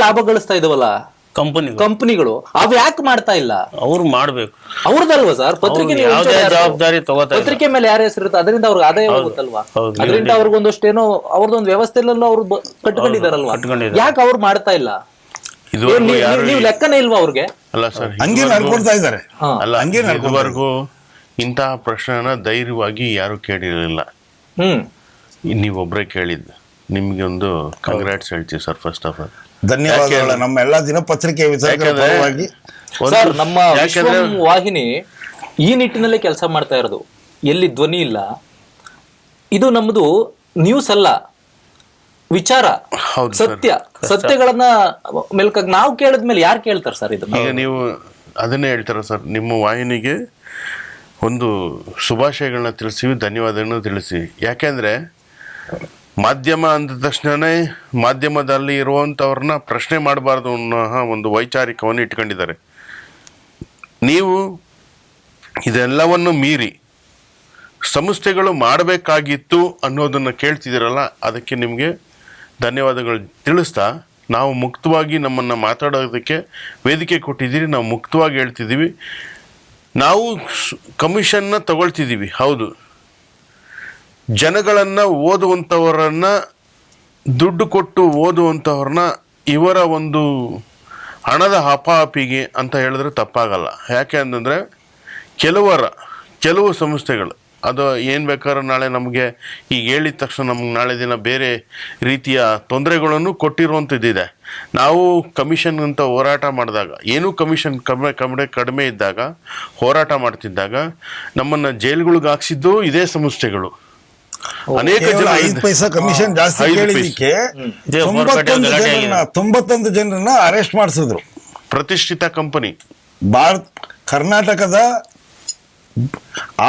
ಲಾಭ ಗಳಿಸ್ತಾ ಇದಾವಲ್ಲ? ಕಂಪನಿ ಕಂಪನಿಗಳು ಅವ್ ಯಾಕೆ ಮಾಡ್ತಾ ಇಲ್ಲ? ಅವ್ರು ಮಾಡ್ಬೇಕು. ಅವ್ರದಲ್ವಾ ಸರ್? ಪತ್ರಿಕೆ ನೀವು ಯಾವುದೇ ಜವಾಬ್ದಾರಿ ತಗೋತಾ ಇಲ್ಲ. ಪತ್ರಿಕೆ ಮೇಲೆ ಯಾರ ಹೆಸರು ಇರುತ್ತೆ ಅದರಿಂದ ಅವ್ರಿಗೆ ಆದಾಯ ಹೋಗುತ್ತಲ್ವಾ? ಹೌದು. ಅದರಿಂದ ಅವ್ರಿಗೊಂದಷ್ಟೇನೋ ಅವ್ರದೊಂದು ವ್ಯವಸ್ಥೆಯಲ್ಲೂ ಅವ್ರು ಬ- ಕಟ್ಕೊಂಡಿದಾರಲ್ವಾ? ಕಟ್ಕೊಂಡಿದ್ದಾರೆ. ಯಾಕೆ ಅವ್ರು ಮಾಡ್ತಾ ಇಲ್ಲ? ಇದು ಏನ್ ನೀವ್- ನೀವ್ ಲೆಕ್ಕನೇ ಇಲ್ವಾ ಅವ್ರಿಗೆ? ಅಲ್ಲ ಸರ್ ಹಂಗೆ ನಡ್ಕೊಡ್ತಾ ಇದ್ದಾರೆ. ಹಾ. ಅಲ್ಲ ಹಂಗೆ ನಡ್ಕೊಂಡು ಇದುವರೆಗೂ ಇಂತಹ ಪ್ರಶ್ನೆನ ಧೈರ್ಯವಾಗಿ ಯಾರು ಕೇಳಿರಲಿಲ್ಲ. ಹ್ಮ್. ನೀವೊಬ್ಬರೇ ಕೇಳಿದ್ದು. ನಿಮ್ಗೆ ಒಂದು ಕಂಗ್ರಾಟ್ಸ್ ಹೇಳ್ತೀವಿ ಸರ್ ಫಸ್ಟ್ ಆಫ್ ಆಲ್ ಧನ್ಯವಾದಗಳು ನಮ್ಮ ಎಲ್ಲಾ ದಿನಪತ್ರಿಕೆ ವಿಚಾರವಾಗಿ ಸರ್ ನಮ್ಮ ವಿಶ್ವಂ ವಾಹಿನಿ ಈ ನಿಟ್ಟಿನಲ್ಲಿ ಕೆಲಸ ಮಾಡ್ತಾ ಇರೋದು. ಎಲ್ಲಿ ಧ್ವನಿ ಇಲ್ಲ. ಇದು ನಮ್ಮದು ನ್ಯೂಸ್ ಅಲ್ಲ. ವಿಚಾರ. ಹೌದು ಸತ್ಯ. ಸತ್ಯಗಳನ್ನ ಮೇಲ್ಕಾಗಿ ನಾವು ಕೇಳಿದ್ಮೇಲೆ ಯಾರು ಕೇಳ್ತಾರೆ ಸರ್ ಇದು ಈಗ ನೀವು ಅದನ್ನೇ ಹೇಳ್ತಾರ ಸರ್? ನಿಮ್ಮ ವಾಹಿನಿಗೆ ಒಂದು ಶುಭಾಶಯಗಳನ್ನ ತಿಳಿಸಿ ಧನ್ಯವಾದಗಳನ್ನ ತಿಳಿಸಿ. ಯಾಕೆಂದ್ರೆ ಮಾಧ್ಯಮ ಅಂದ ತಕ್ಷಣನೇ ಮಾಧ್ಯಮದಲ್ಲಿ ಇರುವಂಥವ್ರನ್ನ ಪ್ರಶ್ನೆ ಮಾಡಬಾರ್ದು ಅನ್ನೋ ಒಂದು ವೈಚಾರಿಕವನ್ನು ಇಟ್ಕೊಂಡಿದ್ದಾರೆ. ನೀವು ಇದೆಲ್ಲವನ್ನು ಮೀರಿ ಸಂಸ್ಥೆಗಳು ಮಾಡಬೇಕಾಗಿತ್ತು ಅನ್ನೋದನ್ನು ಕೇಳ್ತಿದ್ದೀರಲ್ಲ, ಅದಕ್ಕೆ ನಿಮಗೆ ಧನ್ಯವಾದಗಳು. ತಿಳಿಸ್ತಾ ನಾವು ಮುಕ್ತವಾಗಿ ನಮ್ಮನ್ನು ಮಾತಾಡೋದಕ್ಕೆ ವೇದಿಕೆ ಕೊಟ್ಟಿದ್ದೀರಿ, ನಾವು ಮುಕ್ತವಾಗಿ ಹೇಳ್ತಿದ್ದೀವಿ. ನಾವು ಕಮಿಷನ್ನ ತಗೊಳ್ತಿದ್ದೀವಿ, ಹೌದು. ಜನಗಳನ್ನು ಓದುವಂಥವರನ್ನ ದುಡ್ಡು ಕೊಟ್ಟು ಓದುವಂಥವ್ರನ್ನ ಇವರ ಒಂದು ಹಣದ ಹಪಾಹಪಿಗೆ ಅಂತ ಹೇಳಿದ್ರೆ ತಪ್ಪಾಗಲ್ಲ. ಯಾಕೆ ಅಂತಂದರೆ ಕೆಲವರ, ಕೆಲವು ಸಂಸ್ಥೆಗಳು, ಅದು ಏನು ಬೇಕಾದ್ರೂ ನಾಳೆ ನಮಗೆ ಈಗ ಹೇಳಿದ ತಕ್ಷಣ ನಮ್ಗೆ ನಾಳೆ ದಿನ ಬೇರೆ ರೀತಿಯ ತೊಂದರೆಗಳನ್ನು ಕೊಟ್ಟಿರುವಂಥದ್ದಿದೆ ನಾವು ಕಮಿಷನ್ ಅಂತ ಹೋರಾಟ ಮಾಡಿದಾಗ, ಏನೂ ಕಮಿಷನ್ ಕಮ್ಮಿ ಕಮ್ಮಿ, ಕಡಿಮೆ ಇದ್ದಾಗ, ಹೋರಾಟ ಮಾಡ್ತಿದ್ದಾಗ, ನಮ್ಮನ್ನು ಜೈಲುಗಳಿಗೆ ಹಾಕ್ಸಿದ್ದು ಇದೇ ಸಂಸ್ಥೆಗಳು. ಅನೇಕ ಜನ ಐದು ಪೈಸಾ ಕಮಿಷನ್ ಜಾಸ್ತಿ ಕೇಳಿದಕ್ಕೆ ತೊಂಬತ್ತೊಂದು ಜನರನ್ನ ತೊಂಬತ್ತೊಂದು ಜನರನ್ನ ಅರೆಸ್ಟ್ ಮಾಡಿಸಿದ್ರು. ಪ್ರತಿಷ್ಠಿತ ಕಂಪನಿ. ಭಾರತ ಕರ್ನಾಟಕದ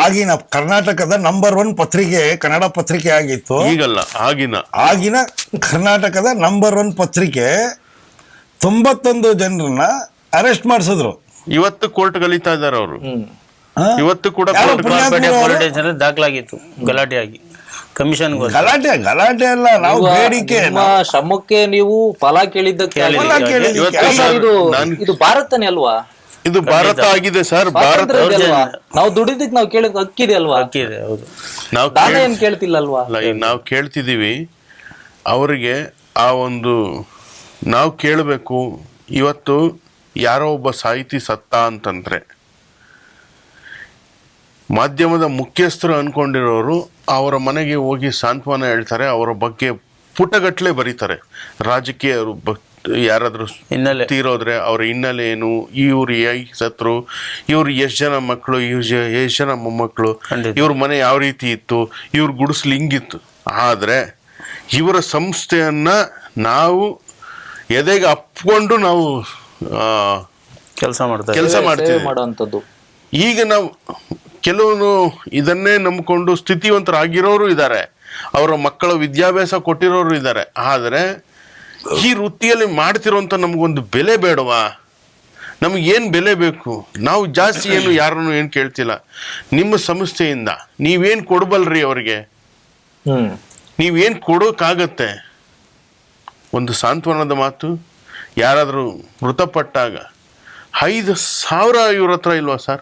ಆಗಿನ ಕರ್ನಾಟಕದ ನಂಬರ್ ಒನ್ ಪತ್ರಿಕೆ ಕನ್ನಡ ಪತ್ರಿಕೆ ಆಗಿತ್ತು. ಈಗಲ್ಲ ಆಗಿನ. ಆಗಿನ ಕರ್ನಾಟಕದ ನಂಬರ್ ಒನ್ ಪತ್ರಿಕೆ ತೊಂಬತ್ತೊಂದು ಜನರನ್ನ ಅರೆಸ್ಟ್ ಮಾಡಿಸಿದ್ರು. ಇವತ್ತು ಕೋರ್ಟ್ ಗಲಿತಾ ಇದ್ದಾರೆ ಅವರು. ಇವತ್ತು ಕೂಡ ದಾಖಲಾಗಿತ್ತು ಗಲಾಟೆ ಆಗಿ ಕಮಿಷನ್ ಗಲಾಟೆ ಗಲಾಟೆ ಅಲ್ಲ ನಾವು ಬೇಡಿಕೆ ನಿಮ್ಮ ಶ್ರಮಕ್ಕೆ ನೀವು ಫಲ ಕೇಳಿದ್ದಕ್ಕೆ ಫಲ ಸರ್, ಇದು ಇದು ಭಾರತನೇ ಅಲ್ವಾ? ಇದು ಭಾರತ ಆಗಿದೆ ಸರ್ ಭಾರತ ಸ್ವಾತಂತ್ರ್ಯ ಇದೆ ಅಲ್ವಾ? ನಾವು ದುಡಿದಕ್ಕೆ ನಾವು ಕೇಳಿದ ಅಕ್ಕಿದೆ ಅಲ್ವಾ? ಇದೆ ಹೌದು. ನಾವು ದಾನ ಕೇಳ್- ಏನ್ ಕೇಳ್ತಿಲ್ಲ ಅಲ್ವಾ? ಅಲ್ಲ ಈಗ ನಾವು ಕೇಳ್ತಿದ್ದೀವಿ ಅವರಿಗೆ ಆ ಒಂದು ನಾವು ಕೇಳಬೇಕು ಇವತ್ತು ಯಾರೋ ಒಬ್ಬ ಸಾಹಿತಿ ಸತ್ತ ಅಂತಂದ್ರೆ ಮಾಧ್ಯಮದ ಮುಖ್ಯಸ್ಥರು ಅನ್ಕೊಂಡಿರೋರು ಅವರ ಮನೆಗೆ ಹೋಗಿ ಸಾಂತ್ವನ ಹೇಳ್ತಾರೆ ಅವರ ಬಗ್ಗೆ ಪುಟಗಟ್ಟಲೆ ಬರೀತಾರೆ. ರಾಜಕೀಯರು ಯಾರಾದರೂ ಯಾರಾದ್ರೂ ಹಿನ್ನೆಲೆ. ತೀರೋದ್ರೆ ಅವ್ರ ಹಿನ್ನೆಲೆ ಏನು? ಇವ್ರು ಹೇಗೆ ಸತ್ರು ಇವ್ರು ಎಷ್ಟು ಜನ ಮಕ್ಕಳು ಇವ್ರು ಎಷ್ಟು ಜನ ಮೊಮ್ಮಕ್ಕಳು ಇವ್ರ ಮನೆ ಯಾವ ರೀತಿ ಇತ್ತು? ಇವ್ರ ಗುಡಿಸ್ಲು ಹಿಂಗಿತ್ತು. ಆದರೆ ಇವರ ಸಂಸ್ಥೆಯನ್ನು ನಾವು ಎದೆಗೆ ಅಪ್ಕೊಂಡು ನಾವು ಕೆಲಸ ಮಾಡ್ತೇವೆ ಕೆಲಸ ಮಾಡ್ತೀವಿ ಮಾಡುವಂತದ್ದು ಈಗ ನಾವು ಕೆಲವರು ಇದನ್ನೇ ನಂಬಿಕೊಂಡು ಸ್ಥಿತಿವಂತರಾಗಿರೋರು ಇದ್ದಾರೆ. ಅವರ ಮಕ್ಕಳ ವಿದ್ಯಾಭ್ಯಾಸ ಕೊಟ್ಟಿರೋರು ಇದ್ದಾರೆ. ಆದರೆ ಈ ವೃತ್ತಿಯಲ್ಲಿ ಮಾಡ್ತಿರೋಂಥ ನಮಗೊಂದು ಬೆಲೆ ಬೇಡವಾ? ನಮಗೇನು ಏನು ಬೆಲೆ ಬೇಕು? ನಾವು ಜಾಸ್ತಿ ಏನು ಯಾರನ್ನು ಏನು ಕೇಳ್ತಿಲ್ಲ. ನಿಮ್ಮ ಸಂಸ್ಥೆಯಿಂದ ನೀವೇನು ಕೊಡಬಲ್ರಿ ಅವರಿಗೆ? ನೀವೇನು ಕೊಡೋಕ್ಕಾಗತ್ತೆ ಒಂದು ಸಾಂತ್ವನದ ಮಾತು ಯಾರಾದರೂ ಮೃತಪಟ್ಟಾಗ ಐದು ಸಾವಿರ ಇವ್ರ ಹತ್ರ ಇಲ್ವಾ ಸರ್?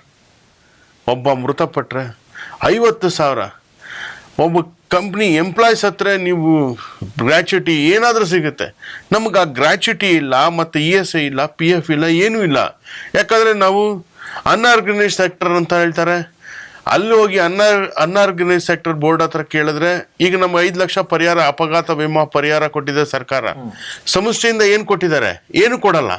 ಒಬ್ಬ ಮೃತಪಟ್ಟರೆ ಐವತ್ತು ಸಾವಿರ. ಒಬ್ಬ ಕಂಪ್ನಿ ಎಂಪ್ಲಾಯ್ಸ್ ಹತ್ರ ನೀವು ಗ್ರ್ಯಾಚ್ಯುಟಿ ಏನಾದರೂ ಸಿಗುತ್ತೆ. ನಮ್ಗೆ ಆ ಗ್ರ್ಯಾಚ್ಯುಟಿ ಇಲ್ಲ, ಮತ್ತು ಇ ಎಸ್ ಐ ಇಲ್ಲ ಪಿ ಎಫ್ ಇಲ್ಲ, ಏನೂ ಇಲ್ಲ. ಯಾಕಂದರೆ ನಾವು ಅನ್ಆರ್ಗನೈಸ್ ಸೆಕ್ಟರ್ ಅಂತ ಹೇಳ್ತಾರೆ. ಅಲ್ಲಿ ಹೋಗಿ ಅನ್ಆರ್ ಅನ್ಆರ್ಗನೈಸ್ ಸೆಕ್ಟರ್ ಬೋರ್ಡ್ ಹತ್ರ ಕೇಳಿದ್ರೆ ಈಗ ನಮ್ಮ ಐದು ಲಕ್ಷ ಪರಿಹಾರ, ಅಪಘಾತ ವಿಮಾ ಪರಿಹಾರ ಕೊಟ್ಟಿದೆ ಸರ್ಕಾರ. ಸಂಸ್ಥೆಯಿಂದ ಏನು ಕೊಟ್ಟಿದ್ದಾರೆ? ಏನು ಕೊಡಲ್ಲ.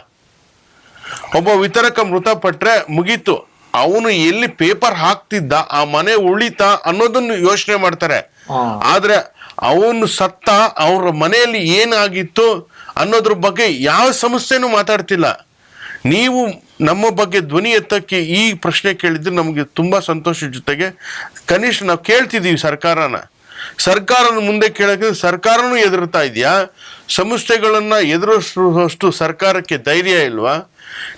ಒಬ್ಬ ವಿತರಕ ಮೃತಪಟ್ಟರೆ ಮುಗೀತು. ಅವನು ಎಲ್ಲಿ ಪೇಪರ್ ಹಾಕ್ತಿದ್ದ ಆ ಮನೆ ಉಳಿತಾ ಅನ್ನೋದನ್ನು ಯೋಚನೆ ಮಾಡ್ತಾರೆ. ಆದ್ರೆ ಅವನು ಸತ್ತ ಅವ್ರ ಮನೆಯಲ್ಲಿ ಏನಾಗಿತ್ತು ಅನ್ನೋದ್ರ ಬಗ್ಗೆ ಯಾವ ಸಮಸ್ಯೆನೂ ಮಾತಾಡ್ತಿಲ್ಲ. ನೀವು ನಮ್ಮ ಬಗ್ಗೆ ಧ್ವನಿ ಎತ್ತಕ್ಕೆ ಈ ಪ್ರಶ್ನೆ ಕೇಳಿದ್ರೆ ನಮಗೆ ತುಂಬಾ ಸಂತೋಷ ಜೊತೆಗೆ. ಕನಿಷ್ಠ ನಾವು ಕೇಳ್ತಿದೀವಿ ಸರ್ಕಾರನ. ಸರ್ಕಾರನ ಮುಂದೆ ಕೇಳಕ್ಕೆ ಸರ್ಕಾರನೂ ಎದುರ್ತಾ ಇದೆಯಾ? ಸಂಸ್ಥೆಗಳನ್ನ ಎದುರಿಸುವಷ್ಟು ಸರ್ಕಾರಕ್ಕೆ ಧೈರ್ಯ ಇಲ್ವಾ?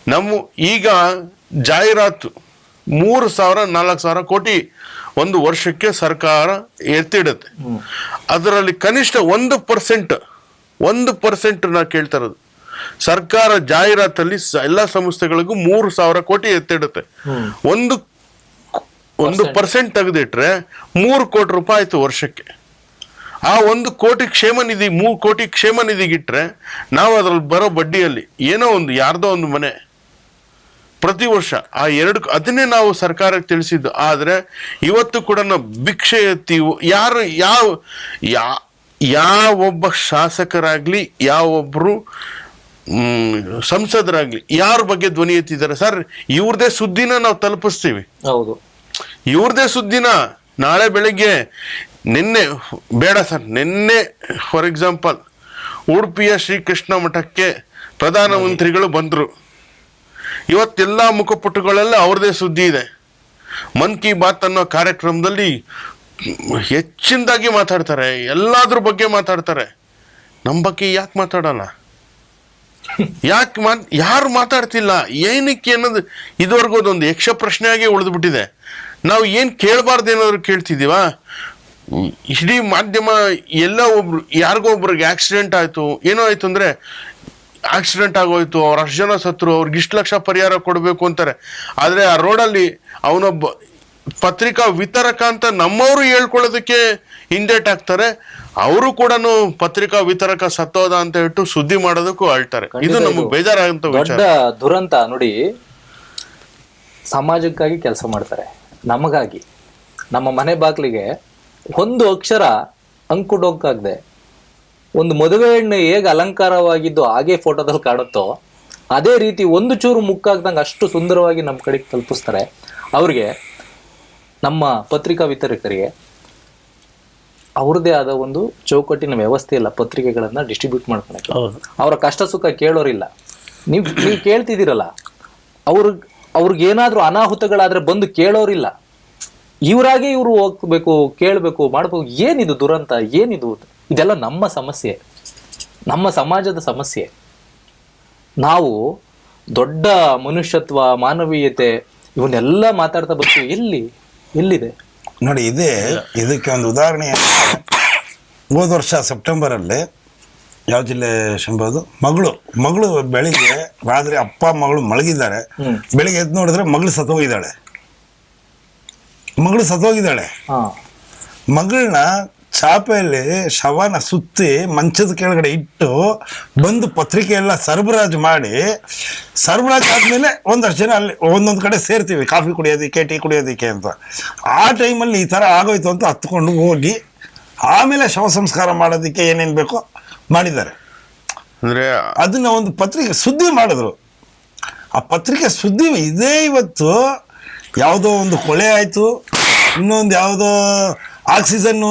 ನಮ್ಮ ಈಗ ಜಾಹೀರಾತು ಮೂರು ಸಾವಿರ ನಾಲ್ಕು ಸಾವಿರ ಕೋಟಿ ಒಂದು ವರ್ಷಕ್ಕೆ ಸರ್ಕಾರ ಎತ್ತಿಡುತ್ತೆ. ಅದರಲ್ಲಿ ಕನಿಷ್ಠ ಒಂದು ಪರ್ಸೆಂಟ್ ಒಂದು ಪರ್ಸೆಂಟ್ ನಾ ಕೇಳ್ತಾ ಇರೋದು ಸರ್ಕಾರ ಜಾಹೀರಾತಲ್ಲಿ ಸ- ಎಲ್ಲ ಸಂಸ್ಥೆಗಳಿಗೂ ಮೂರು ಸಾವಿರ ಕೋಟಿ ಎತ್ತಿಡುತ್ತೆ. ಒಂದು ಒಂದು ಪರ್ಸೆಂಟ್ ತೆಗೆದಿಟ್ರೆ ಮೂರು ಕೋಟಿ ರೂಪಾಯಿ ಆಯ್ತು ವರ್ಷಕ್ಕೆ. ಆ ಒಂದು ಕೋಟಿ ಕ್ಷೇಮ ನಿಧಿ ಮೂರು ಕೋಟಿ ಕ್ಷೇಮ ನಿಧಿಗಿಟ್ರೆ ನಾವು ಅದ್ರಲ್ಲಿ ಬರೋ ಬಡ್ಡಿಯಲ್ಲಿ ಏನೋ ಒಂದು ಯಾರ್ದೋ ಒಂದು ಮನೆ ಪ್ರತಿ ವರ್ಷ ಆ ಎರಡು ಅದನ್ನೇ ನಾವು ಸರ್ಕಾರಕ್ಕೆ ತಿಳಿಸಿದ್ದು. ಆದರೆ ಇವತ್ತು ಕೂಡ ನಾವು ಭಿಕ್ಷೆ ಎತ್ತಿ ಯಾರು ಯಾವ ಯಾ ಯಾವೊಬ್ಬ ಶಾಸಕರಾಗಲಿ ಯಾವೊಬ್ರು ಒಬ್ಬರು ಸಂಸದರಾಗ್ಲಿ ಯಾರ ಬಗ್ಗೆ ಧ್ವನಿ ಎತ್ತಿದ್ದಾರೆ? ಸರ್ ಇವ್ರದೇ ಸುದ್ದಿನ ನಾವು ತಲುಪಿಸ್ತೀವಿ. ಹೌದು. ಇವ್ರದೇ ಸುದ್ದಿನ ನಾಳೆ ಬೆಳಿಗ್ಗೆ ನಿನ್ನೆ ಬೇಡ ಸರ್ ನಿನ್ನೆ ಫಾರ್ ಎಕ್ಸಾಂಪಲ್ ಉಡುಪಿಯ ಶ್ರೀಕೃಷ್ಣ ಮಠಕ್ಕೆ ಪ್ರಧಾನಮಂತ್ರಿಗಳು ಬಂದರು. ಇವತ್ತೆಲ್ಲ ಮುಖಪುಟಗಳೆಲ್ಲ ಅವ್ರದೇ ಸುದ್ದಿ ಇದೆ. ಮನ್ ಕಿ ಬಾತ್ ಅನ್ನೋ ಕಾರ್ಯಕ್ರಮದಲ್ಲಿ ಹೆಚ್ಚಿನದಾಗಿ ಮಾತಾಡ್ತಾರೆ, ಎಲ್ಲಾದ್ರ ಬಗ್ಗೆ ಮಾತಾಡ್ತಾರೆ. ನಮ್ಮ ಬಗ್ಗೆ ಯಾಕೆ ಮಾತಾಡಲ್ಲ? ಯಾಕೆ ಮಾತ್ ಯಾರು ಮಾತಾಡ್ತಿಲ್ಲ? ಏನಕ್ಕೆ ಅನ್ನೋದು, ಇದುವರೆಗೂ ಅದೊಂದು ಯಕ್ಷ ಪ್ರಶ್ನೆಯಾಗಿ ಉಳಿದ್ಬಿಟ್ಟಿದೆ. ನಾವು ಏನು ಕೇಳಬಾರ್ದು ಏನಾದ್ರು ಕೇಳ್ತಿದ್ದೀವಾ? ಇಡೀ ಮಾಧ್ಯಮ ಎಲ್ಲ ಒಬ್ರು, ಯಾರಿಗೋ ಒಬ್ರಿಗೆ ಆಕ್ಸಿಡೆಂಟ್ ಆಯಿತು, ಏನೋ ಆಯ್ತು ಅಂದರೆ ಆಕ್ಸಿಡೆಂಟ್ ಆಗೋಯ್ತು ಅವ್ರು ಅಷ್ಟು ಜನ ಸತ್ರು ಅವ್ರಿಗೆ ಇಷ್ಟು ಲಕ್ಷ ಪರಿಹಾರ ಕೊಡಬೇಕು ಅಂತಾರೆ. ಆದರೆ ಆ ರೋಡಲ್ಲಿ ಅವನೊಬ್ಬ ಪತ್ರಿಕಾ ವಿತರಕ ಅಂತ ನಮ್ಮವರು ಹೇಳ್ಕೊಳ್ಳೋದಕ್ಕೆ ಹಿಂದೇಟ್ ಹಾಕ್ತಾರೆ. ಅವರು ಕೂಡ ಪತ್ರಿಕಾ ವಿತರಕ ಸತ್ತೋದ ಅಂತ ಹೇಳ್ಬಿಟ್ಟು ಸುದ್ದಿ ಮಾಡೋದಕ್ಕೂ ಅಳ್ತಾರೆ. ಇದು ನಮ್ಗೆ ಬೇಜಾರಾಗಂತ ದೊಡ್ಡ ದುರಂತ ನೋಡಿ ಸಮಾಜಕ್ಕಾಗಿ ಕೆಲಸ ಮಾಡ್ತಾರೆ. ನಮಗಾಗಿ. ನಮ್ಮ ಮನೆ ಬಾಗಿಲಿಗೆ ಒಂದು ಅಕ್ಷರ ಅಂಕುಡೊಂಕಾಗದೆ ಒಂದು ಮದುವೆ ಹೆಣ್ಣು ಹೇಗೆ ಅಲಂಕಾರವಾಗಿದ್ದು ಹಾಗೆ ಫೋಟೋದಲ್ಲಿ ಕಾಣುತ್ತೋ ಅದೇ ರೀತಿ ಒಂದು ಚೂರು ಮುಕ್ಕಾಗ್ದಂಗೆ ಅಷ್ಟು ಸುಂದರವಾಗಿ ನಮ್ಮ ಕಡೆಗೆ ತಲುಪಿಸ್ತಾರೆ. ಅವ್ರಿಗೆ ನಮ್ಮ ಪತ್ರಿಕಾ ವಿತರಕರಿಗೆ ಅವ್ರದ್ದೇ ಆದ ಒಂದು ಚೌಕಟ್ಟಿನ ವ್ಯವಸ್ಥೆ ಇಲ್ಲ ಪತ್ರಿಕೆಗಳನ್ನು ಡಿಸ್ಟ್ರಿಬ್ಯೂಟ್ ಮಾಡ್ಕೊಳಕ್ಕೆ. ಅವರ ಕಷ್ಟ ಸುಖ ಕೇಳೋರಿಲ್ಲ. ನೀವು ನೀವು ಕೇಳ್ತಿದ್ದೀರಲ್ಲ ಅವ್ರ ಅವ್ರಿಗೆ ಅನಾಹುತಗಳಾದರೆ ಅನಾಹುತಗಳಾದ್ರೆ ಬಂದು ಕೇಳೋರಿಲ್ಲ. ಇವರಾಗೆ ಇವರು ಹೋಗ್ಬೇಕು ಕೇಳಬೇಕು ಮಾಡಬೇಕು ಏನಿದು ದುರಂತ ಏನಿದು ಇದೆಲ್ಲ ನಮ್ಮ ಸಮಸ್ಯೆ. ನಮ್ಮ ಸಮಾಜದ ಸಮಸ್ಯೆ. ನಾವು ದೊಡ್ಡ ಮನುಷ್ಯತ್ವ ಮಾನವೀಯತೆ ಇವನ್ನೆಲ್ಲ ಮಾತಾಡ್ತಾ ಬರ್ತೀವಿ. ಎಲ್ಲಿ? ಎಲ್ಲಿದೆ? ನೋಡಿ ಇದೇ ಇದಕ್ಕೆ ಒಂದು ಉದಾಹರಣೆ. ಹೋದ ವರ್ಷ ಸೆಪ್ಟೆಂಬರಲ್ಲಿ ಯಾವ ಜಿಲ್ಲೆ ಶಂಬೋದು ಮಗಳು. ಮಗಳು ಬೆಳಿಗ್ಗೆ ರಾತ್ರಿ ಅಪ್ಪ ಮಗಳು ಮಲಗಿದ್ದಾರೆ. ಬೆಳಿಗ್ಗೆ ಎದ್ದು ನೋಡಿದ್ರೆ ಮಗಳು ಸತ್ತೋಗಿದ್ದಾಳೆ. ಮಗಳು ಸತ್ತೋಗಿದ್ದಾಳೆ. ಮಗಳನ್ನ ಚಾಪೆಯಲ್ಲಿ ಶವನ ಸುತ್ತಿ ಮಂಚದ ಕೆಳಗಡೆ ಇಟ್ಟು ಬಂದು ಪತ್ರಿಕೆ ಎಲ್ಲ ಸರಬರಾಜು ಮಾಡಿ ಸರಬರಾಜು ಆದಮೇಲೆ ಒಂದಷ್ಟು ಜನ ಅಲ್ಲಿ ಒಂದೊಂದು ಕಡೆ ಸೇರ್ತೀವಿ ಕಾಫಿ ಕುಡಿಯೋದಕ್ಕೆ ಟೀ ಕುಡಿಯೋದಕ್ಕೆ ಅಂತ. ಆ ಟೈಮಲ್ಲಿ ಈ ಥರ ಆಗೋಯ್ತು ಅಂತ ಹತ್ಕೊಂಡು ಹೋಗಿ ಆಮೇಲೆ ಶವ ಸಂಸ್ಕಾರ ಮಾಡೋದಕ್ಕೆ ಏನೇನು ಬೇಕೋ ಮಾಡಿದ್ದಾರೆ. ಅಂದರೆ ಅದನ್ನ ಒಂದು ಪತ್ರಿಕೆ ಸುದ್ದಿ ಮಾಡಿದ್ರು. ಆ ಪತ್ರಿಕೆ ಸುದ್ದಿ ಇದೇ ಇವತ್ತು ಯಾವುದೋ ಒಂದು ಕೊಳೆ ಆಯಿತು ಇನ್ನೊಂದು ಯಾವುದೋ ಆಕ್ಸಿಜನ್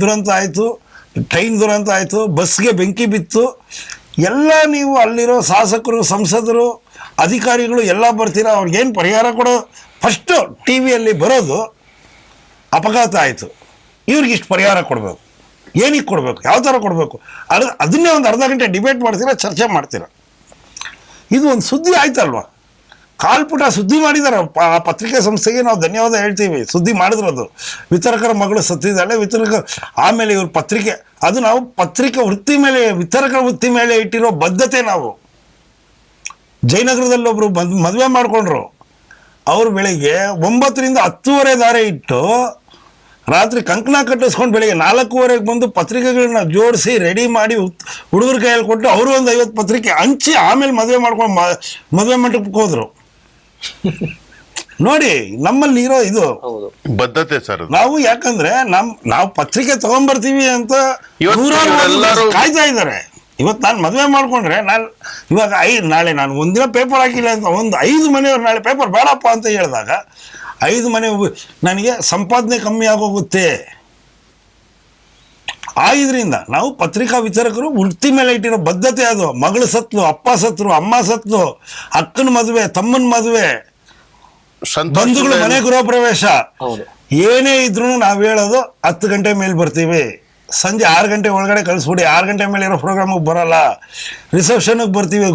ದುರಂತ ಆಯಿತು, ಟ್ರೈನ್ ದುರಂತ ಆಯಿತು, ಬಸ್ಗೆ ಬೆಂಕಿ ಬಿತ್ತು. ಎಲ್ಲ ನೀವು ಅಲ್ಲಿರೋ ಶಾಸಕರು, ಸಂಸದರು, ಅಧಿಕಾರಿಗಳು ಎಲ್ಲ ಬರ್ತೀರಾ? ಅವ್ರಿಗೇನು ಪರಿಹಾರ ಕೊಡೋ ಫಸ್ಟು ಟಿ ವಿಯಲ್ಲಿ ಬರೋದು ಅಪಘಾತ ಆಯಿತು. ಇವ್ರಿಗೆ ಇಷ್ಟು ಪರಿಹಾರ ಕೊಡಬೇಕು. ಏನಕ್ಕೆ ಕೊಡಬೇಕು? ಯಾವ ಥರ ಕೊಡಬೇಕು? ಅದು ಅದನ್ನೇ ಒಂದು ಅರ್ಧ ಗಂಟೆ ಡಿಬೇಟ್ ಮಾಡ್ತೀರಾ, ಚರ್ಚೆ ಮಾಡ್ತೀರಾ? ಇದು ಒಂದು ಸುದ್ದಿ ಆಯ್ತಲ್ವಾ? ಕಾಲ್ಪುಟ ಸುದ್ದಿ ಮಾಡಿದ್ದಾರೆ ಆ ಪತ್ರಿಕೆ ಸಂಸ್ಥೆಗೆ ನಾವು ಧನ್ಯವಾದ ಹೇಳ್ತೀವಿ. ಸುದ್ದಿ ಮಾಡಿದ್ರು ಅದು. ವಿತರಕರ ಮಗಳು ಸತ್ತಿದ್ದಾಳೆ, ವಿತರಕ ಆಮೇಲೆ ಇವ್ರ ಪತ್ರಿಕೆ. ಅದು ನಾವು ಪತ್ರಿಕೆ ವೃತ್ತಿ ಮೇಲೆ, ವಿತರಕರ ವೃತ್ತಿ ಮೇಲೆ ಇಟ್ಟಿರೋ ಬದ್ಧತೆ ನಾವು. ಜಯನಗರದಲ್ಲಿ ಒಬ್ಬರು ಮದ್ ಮದುವೆ ಮಾಡಿಕೊಂಡ್ರು. ಅವ್ರು ಬೆಳಿಗ್ಗೆ ಒಂಬತ್ತರಿಂದ ಹತ್ತುವರೆ ದಾರೆ ಇಟ್ಟು ರಾತ್ರಿ ಕಂಕಣ ಕಟ್ಟಿಸ್ಕೊಂಡು ಬೆಳಿಗ್ಗೆ ನಾಲ್ಕೂವರೆಗೆ ಬಂದು ಪತ್ರಿಕೆಗಳನ್ನ ಜೋಡಿಸಿ, ರೆಡಿ ಮಾಡಿ ಹುಡುಗರ ಕೈಯಲ್ಲಿ ಕೊಟ್ಟು ಅವರು ಒಂದು ಐವತ್ತು ಪತ್ರಿಕೆ ಹಂಚಿ ಆಮೇಲೆ ಮದುವೆ ಮಾಡ್ಕೊಂಡು ಮದುವೆ ಮಂಟಪಕ್ಕೆ ಹೋದ್ರು. ನೋಡಿ ನಮ್ಮಲ್ಲಿ ಇರೋ ಇದು. ಹೌದು. ಬದ್ಧತೆ ಸರ್ ನಾವು ಯಾಕಂದ್ರೆ ನಮ್ ನಾವು ಪತ್ರಿಕೆ ತಗೊಂಡ್ಬರ್ತೀವಿ ಅಂತ ಇವತ್ತು ನೂರಾರು ಮಂದಿ ಕಾಯ್ತಾ ಇದ್ದಾರೆ. ಇವತ್ತು ನಾನು ಮದುವೆ ಮಾಡ್ಕೊಂಡ್ರೆ ನಾನು ಇವಾಗ ಐ ನಾಳೆ ನಾನು ಒಂದಿನ ಪೇಪರ್ ಹಾಕಿಲ್ಲ ಅಂತ ಒಂದು ಐದು ಮನೆಯವ್ರು ನಾಳೆ ಪೇಪರ್ ಬೇಡಪ್ಪ ಅಂತ ಹೇಳಿದಾಗ ಐದು ಮನೆ ನನಗೆ ಸಂಪಾದನೆ ಕಮ್ಮಿ ಆಗೋಗುತ್ತೆ. ಆ ಇದರಿಂದ ನಾವು ಪತ್ರಿಕಾ ವಿತರಕರು ವೃತ್ತಿ ಮೇಲೆ ಇಟ್ಟಿರೋ ಬದ್ಧತೆ ಅದು. ಮಗಳು ಸತ್ಲು ಅಪ್ಪ ಸತ್ರು ಅಮ್ಮ ಸತ್ಲು ಅಕ್ಕನ ಮದುವೆ ತಮ್ಮನ ಮದುವೆ ಬಂಧುಗಳು ಮನೆ ಗೃಹ ಪ್ರವೇಶ ಏನೇ ಇದ್ರೂ ನಾವು ಹೇಳೋದು ಹತ್ತು ಗಂಟೆ ಮೇಲೆ ಬರ್ತೀವಿ. ಸಂಜೆ ಆರು ಗಂಟೆ ಒಳಗಡೆ ಕಳಿಸ್ಬಿಡಿ. ಆರು ಗಂಟೆ ಮೇಲೆ ಇರೋ ಪ್ರೋಗ್ರಾಮಿಗೆ ಬರಲ್ಲ. ರಿಸೆಪ್ಷನ್ಗೆ ಬರ್ತೀವಿ.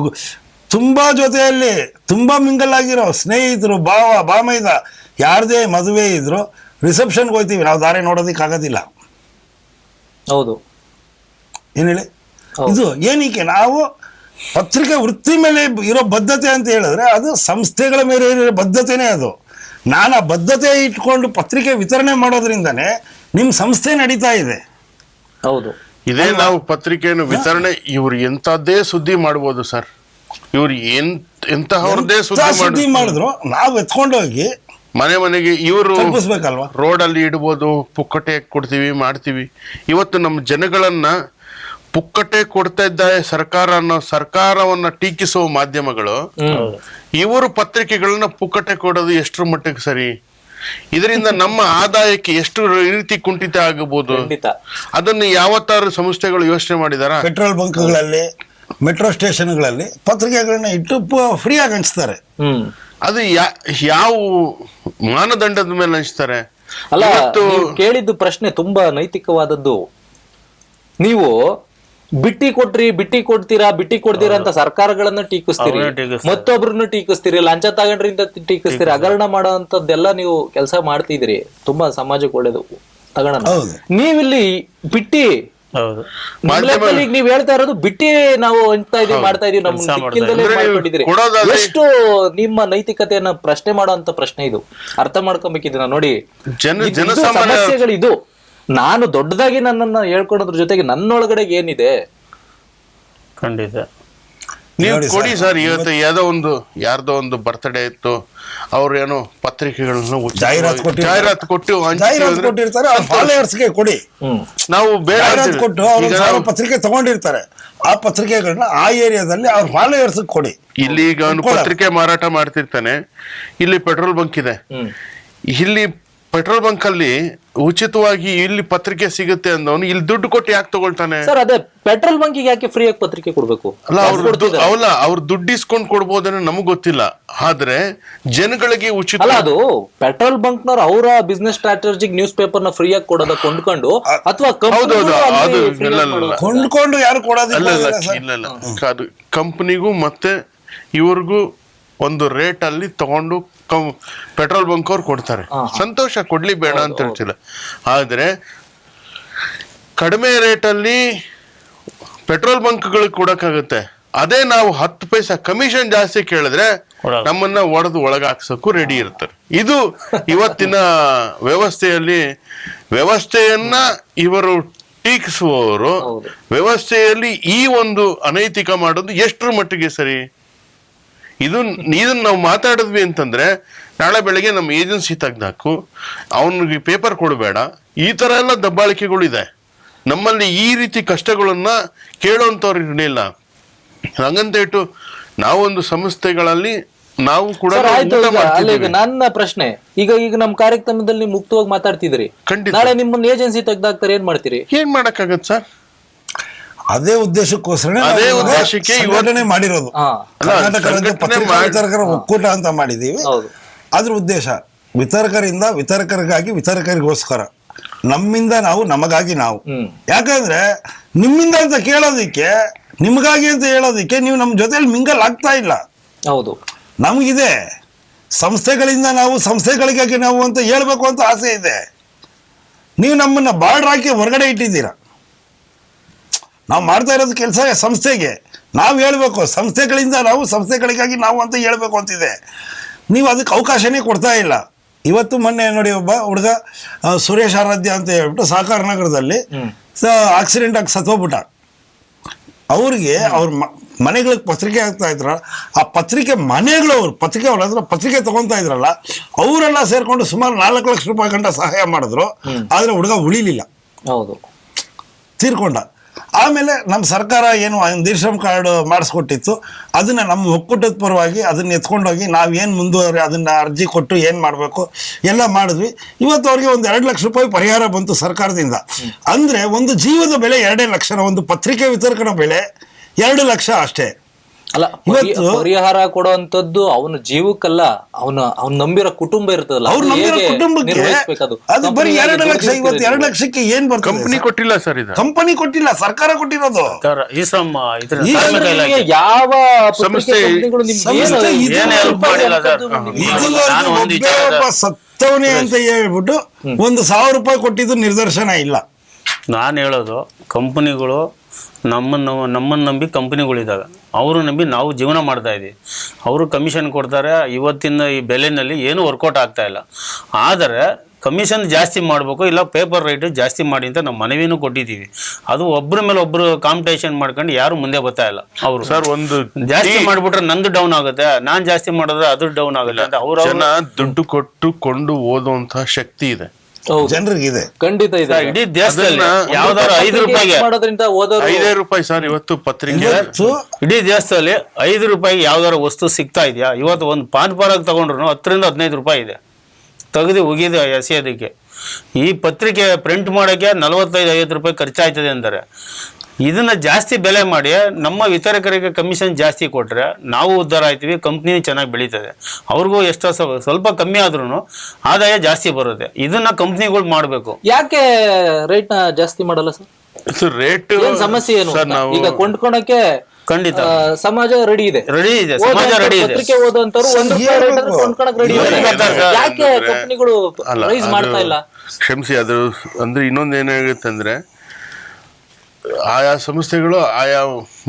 ತುಂಬಾ ಜೊತೆಯಲ್ಲಿ ತುಂಬಾ ಮಿಂಗಲ್ ಆಗಿರೋ ಸ್ನೇಹಿತರು ಭಾವ ಬಾಮೈದ ಯಾರದೇ ಮದುವೆ ಇದ್ರು ರಿಸೆಪ್ಷನ್ಗೆ ಹೋಗ್ತೀವಿ ನಾವು ದಾರಿ ನೋಡೋದಕ್ಕೆ ಆಗೋದಿಲ್ಲ ಹೌದು. ಏನು ಹೇಳಿ? ಹೌದು. ಇದು ಏನಕ್ಕೆ ನಾವು ಪತ್ರಿಕೆ ವೃತ್ತಿ ಮೇಲೆ ಇರೋ ಬದ್ಧತೆ ಅಂತ ಹೇಳಿದ್ರೆ ಅದು ಸಂಸ್ಥೆಗಳ ಮೇಲೆ ಇರೋ ಬದ್ಧತೆನೇ ಅದು. ನಾನು ಆ ಬದ್ಧತೆ ಇಟ್ಕೊಂಡು ಪತ್ರಿಕೆ ವಿತರಣೆ ಮಾಡೋದ್ರಿಂದನೇ ನಿಮ್ಮ ಸಂಸ್ಥೆ ನಡೀತಾ ಇದೆ. ಹೌದು. ಇದೇ ನಾವು ಪತ್ರಿಕೆಯನ್ನು ವಿತರಣೆ ಇವ್ರು ಎಂತದ್ದೇ ಸುದ್ದಿ ಮಾಡ್ಬೋದು ಸರ್. ಇವ್ರು ಎಂತ ಎಂತಹವ್ರದ್ದೇ ಎಂತ ಸುದ್ದಿ ಸುದ್ದಿ ಮಾಡಿದ್ರು ನಾವು ಎತ್ಕೊಂಡೋಗಿ ಮನೆ ಮನೆಗೆ ಇವರು ತಲುಪಿಸ್ಬೇಕಲ್ವಾ? ರೋಡಲ್ಲಿ ಇಡ್ಬೋದು ಪುಕ್ಕಟೆ ಕೊಡ್ತೀವಿ ಮಾಡ್ತೀವಿ. ಇವತ್ತು ನಮ್ಮ ಜನಗಳನ್ನ ಪುಕ್ಕಟೆ ಕೊಡ್ತಾ ಇದ್ದಾರೆ ಸರ್ಕಾರ ಅನ್ನೋ ಸರ್ಕಾರವನ್ನ ಟೀಕಿಸುವ ಮಾಧ್ಯಮಗಳು ಇವರು ಪತ್ರಿಕೆಗಳನ್ನ ಪುಕ್ಕಟೆ ಕೊಡೋದು ಎಷ್ಟರ ಮಟ್ಟಿಗೆ ಸರಿ? ಇದರಿಂದ ನಮ್ಮ ಆದಾಯಕ್ಕೆ ಎಷ್ಟು ರೀತಿ ಕುಂಠಿತ ಆಗಬಹುದು? ಅದನ್ನು ಯಾವತ್ತಾರು ಸಂಸ್ಥೆಗಳು ಯೋಚನೆ ಮಾಡಿದಾರ? ಪೆಟ್ರೋಲ್ ಬಂಕ್ಗಳಲ್ಲಿ ಮೆಟ್ರೋ ಸ್ಟೇಷನ್ಗಳಲ್ಲಿ ಪತ್ರಿಕೆಗಳನ್ನ ಇಟ್ಟು ಫ್ರೀಯಾಗಿ ಹಂಚ್ತಾರೆ. ಹ್ಮ್. ಅದು ಯಾ- ಯಾವ ಮಾನದಂಡದ ಮೇಲೆ ಹಂಚ್ತಾರೆ ಅಲ್ಲ ನೀವು ಕೇಳಿದ್ದು ಪ್ರಶ್ನೆ ತುಂಬಾ ನೈತಿಕವಾದದ್ದು. ನೀವು ಬಿಟ್ಟಿ ಕೊಟ್ರಿ ಬಿಟ್ಟಿ ಕೊಡ್ತೀರಾ ಬಿಟ್ಟಿ ಕೊಡ್ತೀರಾ ಅಂತ ಸರ್ಕಾರಗಳನ್ನ ಟೀಕಿಸ್ತೀರಿ ಮತ್ತೊಬ್ರನ್ನ ಟೀಕಿಸ್ತೀರಿ ಲಂಚ ತಗೊಂಡ್ರಿ ಅಂತ ಟೀಕಿಸ್ತೀರಿ ಹಗರಣ ಮಾಡೋಂಥದ್ದೆಲ್ಲ ನೀವು ಕೆಲಸ ಮಾಡ್ತಿದ್ರಿ ತುಂಬಾ ಸಮಾಜಕ್ಕೆ ಒಳ್ಳೇದು. ತಗೋಣ. ನೀವಿಲ್ಲಿ ಬಿಟ್ಟಿ ಹೌದು. ನೀವ್ ಹೇಳ್ತಾ ಇರೋದು ಬಿಟ್ಟಿ ನಾವು ಎಂತ ಇದೀವಿ ಮಾಡ್ತಾ ಇದೀವಿ ಇದ್ದೀವಿ. ಎಷ್ಟು ನಿಮ್ಮ ನೈತಿಕತೆಯನ್ನ ಪ್ರಶ್ನೆ ಮಾಡುವಂತ ಪ್ರಶ್ನೆ ಇದು. ಅರ್ಥ ಮಾಡ್ಕೊಬೇಕಿದ್ದೀನ ನೋಡಿ. ಜನ ಸಮಸ್ಯೆಗಳು ಇದು ನಾನು ದೊಡ್ಡದಾಗಿ ನನ್ನನ್ನ ಹೇಳ್ಕೊಳೋದ್ರ ಜೊತೆಗೆ ನನ್ನೊಳಗಡೆ ಏನಿದೆ? ಖಂಡಿತ. ನೀವು ಕೊಡಿ ಸರ್, ಇವತ್ತು ಯಾವುದೋ ಒಂದು ಯಾರ್ದೋ ಒಂದು ಬರ್ತ್ಡೇ ಇತ್ತು ಅವ್ರು ಏನೋ ಪತ್ರಿಕೆಗಳನ್ನ ಜಾಹೀರಾತು. ಜಾಹೀರಾತು ಕೊಟ್ಟು ಜಾಹೀರಾತು ಅಂದ್ರೆ ಕೊಟ್ಟಿರ್ತಾರೆ ಅವ್ರ ಫಾಲೋಯರ್ಸ್ಗೆ ಕೊಡಿ. ನಾವು ಬೇಡ ಜಾಹೀರಾತು ಕೊಟ್ಟು ಅವರು ಈಗ ಸಾವಿರ ನಾವು ಪತ್ರಿಕೆ ತಗೊಂಡಿರ್ತಾರೆ. ಆ ಪತ್ರಿಕೆಗಳನ್ನ ಆ ಏರಿಯಾದಲ್ಲಿ ಅವ್ರ ಫಾಲೋಯರ್ಸ್ ಕೊಡಿ. ಇಲ್ಲಿ ಈಗ ಅವನು ಕೊಡಲ್ಲ. ಪತ್ರಿಕೆ ಮಾರಾಟ ಮಾಡ್ತಿರ್ತಾನೆ. ಇಲ್ಲಿ ಪೆಟ್ರೋಲ್ ಬಂಕ್ ಇದೆ. ಇಲ್ಲಿ ಪೆಟ್ರೋಲ್ ಬಂಕ್ ಅಲ್ಲಿ ಉಚಿತವಾಗಿ ಇಲ್ಲಿ ಪತ್ರಿಕೆ ಸಿಗುತ್ತೆ ಅಂದವನು ಇಲ್ಲಿ ದುಡ್ಡು ಕೊಟ್ಟು ಯಾಕೆ ತಗೊಳ್ತಾನೆ? ಸರ್ ಅದೇ ಪೆಟ್ರೋಲ್ ಬಂಕ್ ಯಾಕೆ ಫ್ರೀ ಆಗಿ ಪತ್ರಿಕೆ ಕೊಡ್ಬೇಕು? ಅಲ್ಲ ಅವ್ರದ್ದು ಅವ್ರ? ಅವಲ್ಲ ಅವ್ರು ದುಡ್ಡು ಇಸ್ಕೊಂಡು ಕೊಡ್ಬೋದೇನೋ ನಮಗ್ ಗೊತ್ತಿಲ್ಲ. ಆದ್ರೆ ಜನಗಳಿಗೆ ಉಚಿತ ಅಲ್ಲ ಅದು ಪೆಟ್ರೋಲ್ ಬಂಕ್ ನವ್ರು ಅವರ ಬಿಸ್ನೆಸ್ ಸ್ಟ್ರಾಟಜಿ ನ್ಯೂಸ್ ಪೇಪರ್ನ ಫ್ರೀ ಆಗಿ ಕೊಡೋದ ಕೊಂಡ್ಕೊಂಡು ಅಥವಾ. ಕೊಂಡ್ಕೊಂಡು ಯಾರು ಕೊಡೋದಿಲ್ಲ ಇಲ್ಲ ಇಲ್ಲ ಅದು ಕಂಪನಿಗೂ ಮತ್ತೆ ಇವ್ರಿಗೂ ಒಂದು ರೇಟ್ ಅಲ್ಲಿ ತಗೊಂಡು ಕಂ- ಪೆಟ್ರೋಲ್ ಬಂಕ್ ಅವ್ರು ಕೊಡ್ತಾರೆ. ಸಂತೋಷ ಕೊಡ್ಲಿ ಬೇಡ ಅಂತ ಹೇಳ್ತಿಲ್ಲ. ಆದ್ರೆ ಕಡಿಮೆ ರೇಟಲ್ಲಿ ಪೆಟ್ರೋಲ್ ಬಂಕ್ಗಳಿಗೆ ಕೊಡಕ್ಕಾಗುತ್ತೆ. ಅದೇ ನಾವು ಹತ್ತು ಪೈಸಾ ಕಮಿಷನ್ ಜಾಸ್ತಿ ಕೇಳಿದ್ರೆ. ನಮ್ಮನ್ನ ಒಡೆದು ಒಳಗಾಕ್ಸಕ್ಕೂ ರೆಡಿ ಇರ್ತಾರೆ. ಇದು ಇವತ್ತಿನ ವ್ಯವಸ್ಥೆಯಲ್ಲಿ ವ್ಯವಸ್ಥೆಯನ್ನ ಇವರು ಟೀಕಿಸುವವರು ವ್ಯವಸ್ಥೆಯಲ್ಲಿ ಈ ಒಂದು ಅನೈತಿಕ ಮಾಡೋದು ಎಷ್ಟರ ಮಟ್ಟಿಗೆ ಸರಿ? ಇದು ಇದನ್ನ ನಾವು ಮಾತಾಡಿದ್ವಿ ಅಂತಂದ್ರೆ ನಾಳೆ ಬೆಳಗ್ಗೆ ನಮ್ಮ ಏಜೆನ್ಸಿ ತೆಗ್ದಾಕು ಅವನಿಗೆ ಪೇಪರ್ ಕೊಡಬೇಡ ಈ ತರ ಎಲ್ಲ ದಬ್ಬಾಳಿಕೆಗಳಿದೆ. ನಮ್ಮಲ್ಲಿ ಈ ರೀತಿ ಕಷ್ಟಗಳನ್ನ ಕೇಳುವಂಥವ್ರು ಇರಲಿಲ್ಲ. ಹಂಗಂತ ಇಟ್ಟು ನಾವೊಂದು ಸಂಸ್ಥೆಗಳಲ್ಲಿ ನಾವು ಕೂಡ ನನ್ನ ಪ್ರಶ್ನೆ ಈಗ ಈಗ ನಮ್ಮ ಕಾರ್ಯಕ್ರಮದಲ್ಲಿ ಮುಕ್ತವಾಗಿ ಮಾತಾಡ್ತಿದ್ರಿ ಖಂಡಿತ. ನಾಳೆ ನಿಮ್ಮನ್ನ ಏಜೆನ್ಸಿ ತೆಗ್ದಾಕ್ತಾರೆ ಏನ್ ಮಾಡ್ತೀರಿ? ಏನ್ ಮಾಡಕ್ಕಾಗತ್ತೆ ಸರ್? ಅದೇ ಉದ್ದೇಶಕ್ಕೋಸ್ಕರ ಅದೇ ಉದ್ದೇಶಕ್ಕೆ ಸಂಘಟನೆ ಮಾಡಿರೋದು. ಹಾ. ಕರ್ನಾಟಕ ರಾಜ್ಯ ಪತ್ರಕರ್ತರ ಪತ್ರಿಕಾ ಒಕ್ಕೂಟ ಅಂತ ಮಾಡಿದೀವಿ. ಹೌದು. ಅದ್ರ ಉದ್ದೇಶ ವಿತರಕರಿಂದ ವಿತರಕರಿಗಾಗಿ ವಿತರಕರಿಗೋಸ್ಕರ ನಮ್ಮಿಂದ ನಾವು ನಮಗಾಗಿ ನಾವು. ಯಾಕಂದ್ರೆ ನಿಮ್ಮಿಂದ ಅಂತ ಕೇಳೋದಿಕ್ಕೆ ನಿಮಗಾಗಿ ಅಂತ ಹೇಳೋದಿಕ್ಕೆ ನೀವು ನಮ್ಮ ಜೊತೆಯಲ್ಲಿ ಮಿಂಗಲ್ ಆಗ್ತಾ ಇಲ್ಲ. ಹೌದು. ನಮಗಿದೆ. ಸಂಸ್ಥೆಗಳಿಂದ ನಾವು ಸಂಸ್ಥೆಗಳಿಗಾಗಿ ನಾವು ಅಂತ ಹೇಳ್ಬೇಕು ಅಂತ ಆಸೆ ಇದೆ. ನೀವು ನಮ್ಮನ್ನ ಬಾರ್ಡರ್ ಹಾಕಿ ಹೊರಗಡೆ ಇಟ್ಟಿದ್ದೀರಾ? ನಾವು ಮಾಡ್ತಾ ಇರೋದು ಕೆಲಸ ಸಂಸ್ಥೆಗೆ. ನಾವು ಹೇಳ್ಬೇಕು ಸಂಸ್ಥೆಗಳಿಂದ ನಾವು ಸಂಸ್ಥೆಗಳಿಗಾಗಿ ನಾವು ಅಂತ ಹೇಳ್ಬೇಕು ಅಂತಿದೆ. ನೀವು ಅದಕ್ಕೆ ಅವಕಾಶನೇ ಕೊಡ್ತಾ ಇಲ್ಲ. ಇವತ್ತು ಮೊನ್ನೆ ನೋಡಿ ಒಬ್ಬ ಹುಡುಗ ಸುರೇಶ್ ಆರಾಧ್ಯ ಅಂತ ಹೇಳ್ಬಿಟ್ಟು ಸಹಕಾರ ನಗರದಲ್ಲಿ ಆಕ್ಸಿಡೆಂಟ್ ಆಗಿ ಸತ್ತೋಗ್ಬಿಟ್ಟ. ಅವ್ರಿಗೆ ಅವ್ರ ಮನೆಗಳಿಗೆ ಪತ್ರಿಕೆ ಆಗ್ತಾ ಇದ್ರ ಆ ಪತ್ರಿಕೆ ಮನೆಗಳು ಅವ್ರು ಪತ್ರಿಕೆ ಅವ್ರ ಹತ್ರ ಪತ್ರಿಕೆ ತಗೊಂತಾ ಇದ್ರಲ್ಲ ಅವರೆಲ್ಲ ಸೇರ್ಕೊಂಡು ಸುಮಾರು ನಾಲ್ಕು ಲಕ್ಷ ರೂಪಾಯಿ ಗಂಟ ಸಹಾಯ ಮಾಡಿದ್ರು. ಆದ್ರೆ ಹುಡುಗ ಉಳಿಲಿಲ್ಲ. ಹೌದು. ತೀರ್ಕೊಂಡ. ಆಮೇಲೆ ನಮ್ಮ ಸರ್ಕಾರ ಏನು ದೀರ್ಶಮ್ ಕಾರ್ಡ್ ಮಾಡಿಸ್ಕೊಟ್ಟಿತ್ತು ಅದನ್ನ ನಮ್ಮ ಒಕ್ಕೂಟದ ಪರವಾಗಿ ಅದನ್ನ ಎತ್ಕೊಂಡೋಗಿ ನಾವೇನು ಮುಂದುವರಿ ಅದನ್ನ ಅರ್ಜಿ ಕೊಟ್ಟು ಏನು ಮಾಡಬೇಕು ಎಲ್ಲ ಮಾಡಿದ್ವಿ. ಇವತ್ತು ಅವ್ರಿಗೆ ಒಂದು ಎರಡು ಲಕ್ಷ ರೂಪಾಯಿ ಪರಿಹಾರ ಬಂತು ಸರ್ಕಾರದಿಂದ. ಅಂದ್ರೆ ಒಂದು ಜೀವದ ಬೆಲೆ ಎರಡೇ ಲಕ್ಷ ಒಂದು ಪತ್ರಿಕೆ ವಿತರಕನ ಬೆಲೆ ಎರಡು ಲಕ್ಷ ಅಷ್ಟೇ. ಅಲ್ಲ ಪರಿಹಾರ ಕೊಡುವಂತದ್ದು ಅವನ ಜೀವಕ್ಕಲ್ಲ ಅವನ ಅವ್ನ ನಂಬಿರೋ ಕುಟುಂಬ ಇರ್ತದಲ್ಲ ಅವ್ರು ಅದು ನಂಬಿರೋ ಕುಟುಂಬಕ್ಕೆ ಅದು ಬರೀ ಎರಡು ಲಕ್ಷ ಇವತ್ತು ಎರಡು ಇರ್ತದೆ. ಲಕ್ಷಕ್ಕೆ ಏನ್ ಬರ್ತದೆ ಕಂಪನಿ ಕೊಟ್ಟಿಲ್ಲ ಸರ್ ಇದು. ಕಂಪನಿ ಕೊಟ್ಟಿಲ್ಲ ಸರ್ಕಾರ ಕೊಟ್ಟಿರೋದು. ಸರ್, ಈ ಶ್ರಮ ಯಾವ ಸಂಸ್ಥೆ- ಒಬ್ಬ ಸತ್ತವನೇ ಅಂತ ಹೇಳ್ಬಿಟ್ಟು ಒಂದು ಸಾವಿರ ರೂಪಾಯಿ ಕೊಟ್ಟಿದ್ದು ನಿರ್ದರ್ಶನ ಇಲ್ಲ. ನಾನು ಹೇಳೋದು ಕಂಪನಿಗಳು ನಮ್ಮನ್ನು ನಮ್ಮನ್ನು ನಂಬಿ ಕಂಪ್ನಿಗಳಿದ್ದಾವೆ ಅವರು ನಂಬಿ ನಾವು ಜೀವನ ಮಾಡ್ತಾ ಇದ್ದೀವಿ. ಅವರು ಕಮಿಷನ್ ಕೊಡ್ತಾರೆ. ಇವತ್ತಿನ ಈ ಬೆಲೆನಲ್ಲಿ ಏನು ವರ್ಕೌಟ್ ಆಗ್ತಾ ಇಲ್ಲ. ಆದರೆ ಕಮಿಷನ್ ಜಾಸ್ತಿ ಮಾಡಬೇಕು ಇಲ್ಲ ಪೇಪರ್ ರೇಟ್ ಜಾಸ್ತಿ ಮಾಡಿ ಅಂತ ನಮ್ಮ ಮನವಿನೂ ಕೊಟ್ಟಿದ್ದೀವಿ. ಅದು ಒಬ್ಬರ ಮೇಲೆ ಒಬ್ಬರು ಕಾಂಪಿಟೇಷನ್ ಮಾಡ್ಕೊಂಡು ಯಾರು ಮುಂದೆ ಬರ್ತಾ ಇಲ್ಲ. ಅವರು ಸರ್ ಒಂದು ಜಾಸ್ತಿ ಮಾಡಿಬಿಟ್ರೆ ನಂದು ಡೌನ್ ಆಗುತ್ತೆ ನಾನು ಜಾಸ್ತಿ ಮಾಡಿದ್ರೆ ಅದು ಡೌನ್ ಆಗುತ್ತೆ ಅಂತ ಅವರು ದುಡ್ಡು ಕೊಟ್ಟು ಕೊಂಡು ಓದುವಂತಹ ಶಕ್ತಿ ಇದೆ. ಹೌದು. ಇದೆ ಖಂಡಿತ ಇದೆ. ಇಡೀ ದೇಶದಲ್ಲಿ ಅದನ್ನ ಯಾವ್ದಾದ್ರು ಐದು ರೂಪಾಯಿಗೆ ಮಾಡೋದ್ರಿಂದ ಓದೋರು ಐದೇ ರೂಪಾಯಿ ಸರ್ ಇವತ್ತು ಪತ್ರಿಕೆ. ಇವತ್ತು ಇಡೀ ದೇಶದಲ್ಲಿ ಐದು ರೂಪಾಯಿಗೆ ಯಾವ್ದಾರ ವಸ್ತು ಸಿಗ್ತಾ ಇದೆಯಾ? ಇವತ್ತು ಒಂದು ಪಾನ್ ಪರಾಗ್ ತಗೊಂಡ್ರು ಹತ್ತರಿಂದ ಹದಿನೈದು ರೂಪಾಯಿ ಇದೆ. ತೆಗೆದು ಉಗಿದ ಎಸೆಯೋದಕ್ಕೆ. ಈ ಪತ್ರಿಕೆ ಪ್ರಿಂಟ್ ಮಾಡೋಕ್ಕೆ ನಲವತ್ತೈದು ಐವತ್ತು ರೂಪಾಯಿ ಖರ್ಚಾಯ್ತದೆ ಅಂತಾರೆ ಇದನ್ನ ಜಾಸ್ತಿ ಬೆಲೆ ಮಾಡಿ ನಮ್ಮ ವಿತರಕರಿಗೆ ಕಮಿಷನ್ ಜಾಸ್ತಿ ಕೊಟ್ಟರೆ ನಾವು ಉದ್ಧಾರ ಆಯ್ತೀವಿ ಕಂಪ್ನಿ ಚೆನ್ನಾಗಿ ಬೆಳೀತದೆ. ಅವ್ರಿಗೂ ಎಷ್ಟೋ ಸ್ವ- ಸ್ವಲ್ಪ ಕಮ್ಮಿ ಆದ್ರೂ ಆದಾಯ ಜಾಸ್ತಿ ಬರುತ್ತೆ. ಇದನ್ನ ಕಂಪ್ನಿಗಳು ಮಾಡಬೇಕು. ಯಾಕೆ ರೇಟ್ನ ಜಾಸ್ತಿ ಮಾಡಲ್ಲ ಸರ್? ರೇಟ್ ಏನ್ ಸಮಸ್ಯೆ ಏನು? ಸರ್ ಅಂತ? ನಾವು ಈಗ ಕೊಂಡ್ಕೊಳಕ್ಕೆ ಖಂಡಿತ. ಸಮಾಜ ರೆಡಿ ಇದೆ. ರೆಡಿ ಇದೆ ಸಮಾಜ ರೆಡಿ ಇದೆ. ಪತ್ರಿಕೆ ಒಂದು ಕೊಂಡ್ಕೊಳಕ್ ರೆಡಿ ಇದೆ ಯಾಕೆ ಕಂಪ್ನಿಗಳು ರೈಸ್ ಮಾಡ್ತಾ ಇಲ್ಲ? ಕ್ಷಮಿಸಿ ಅದು ಅಂದ್ರೆ ಇನ್ನೊಂದು ಏನಾಗುತ್ತೆ ಅಂದ್ರೆ ಆಯಾ ಸಂಸ್ಥೆಗಳು ಆಯಾ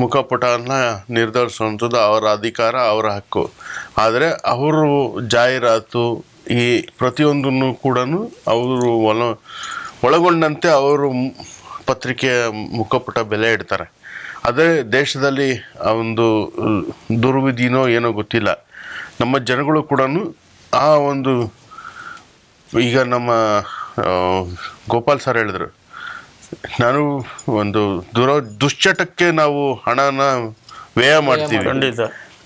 ಮುಖಪುಟವನ್ನು ನಿರ್ಧರಿಸುವಂಥದ್ದು ಅವರ ಅಧಿಕಾರ, ಅವರ ಹಕ್ಕು. ಆದರೆ ಅವರು ಜಾಹೀರಾತು ಈ ಪ್ರತಿಯೊಂದನ್ನು ಕೂಡ ಅವರು ಒಲ, ಒಳಗೊಂಡಂತೆ ಅವರು ಪತ್ರಿಕೆಯ ಮುಖಪುಟ ಬೆಲೆ ಇಡ್ತಾರೆ. ಅದೇ ದೇಶದಲ್ಲಿ ಒಂದು ದುರ್ವಿಧಿನೋ ಏನೋ ಗೊತ್ತಿಲ್ಲ. ನಮ್ಮ ಜನಗಳು ಕೂಡ ಆ ಒಂದು, ಈಗ ನಮ್ಮ ಗೋಪಾಲ್ ಸರ್ ಹೇಳಿದ್ರು. ನಾನು ಒಂದು ದುರ ದುಶ್ಚಟಕ್ಕೆ ನಾವು ಹಣನ ವ್ಯಯ ಮಾಡ್ತೀವಿ. ಖಂಡಿತ.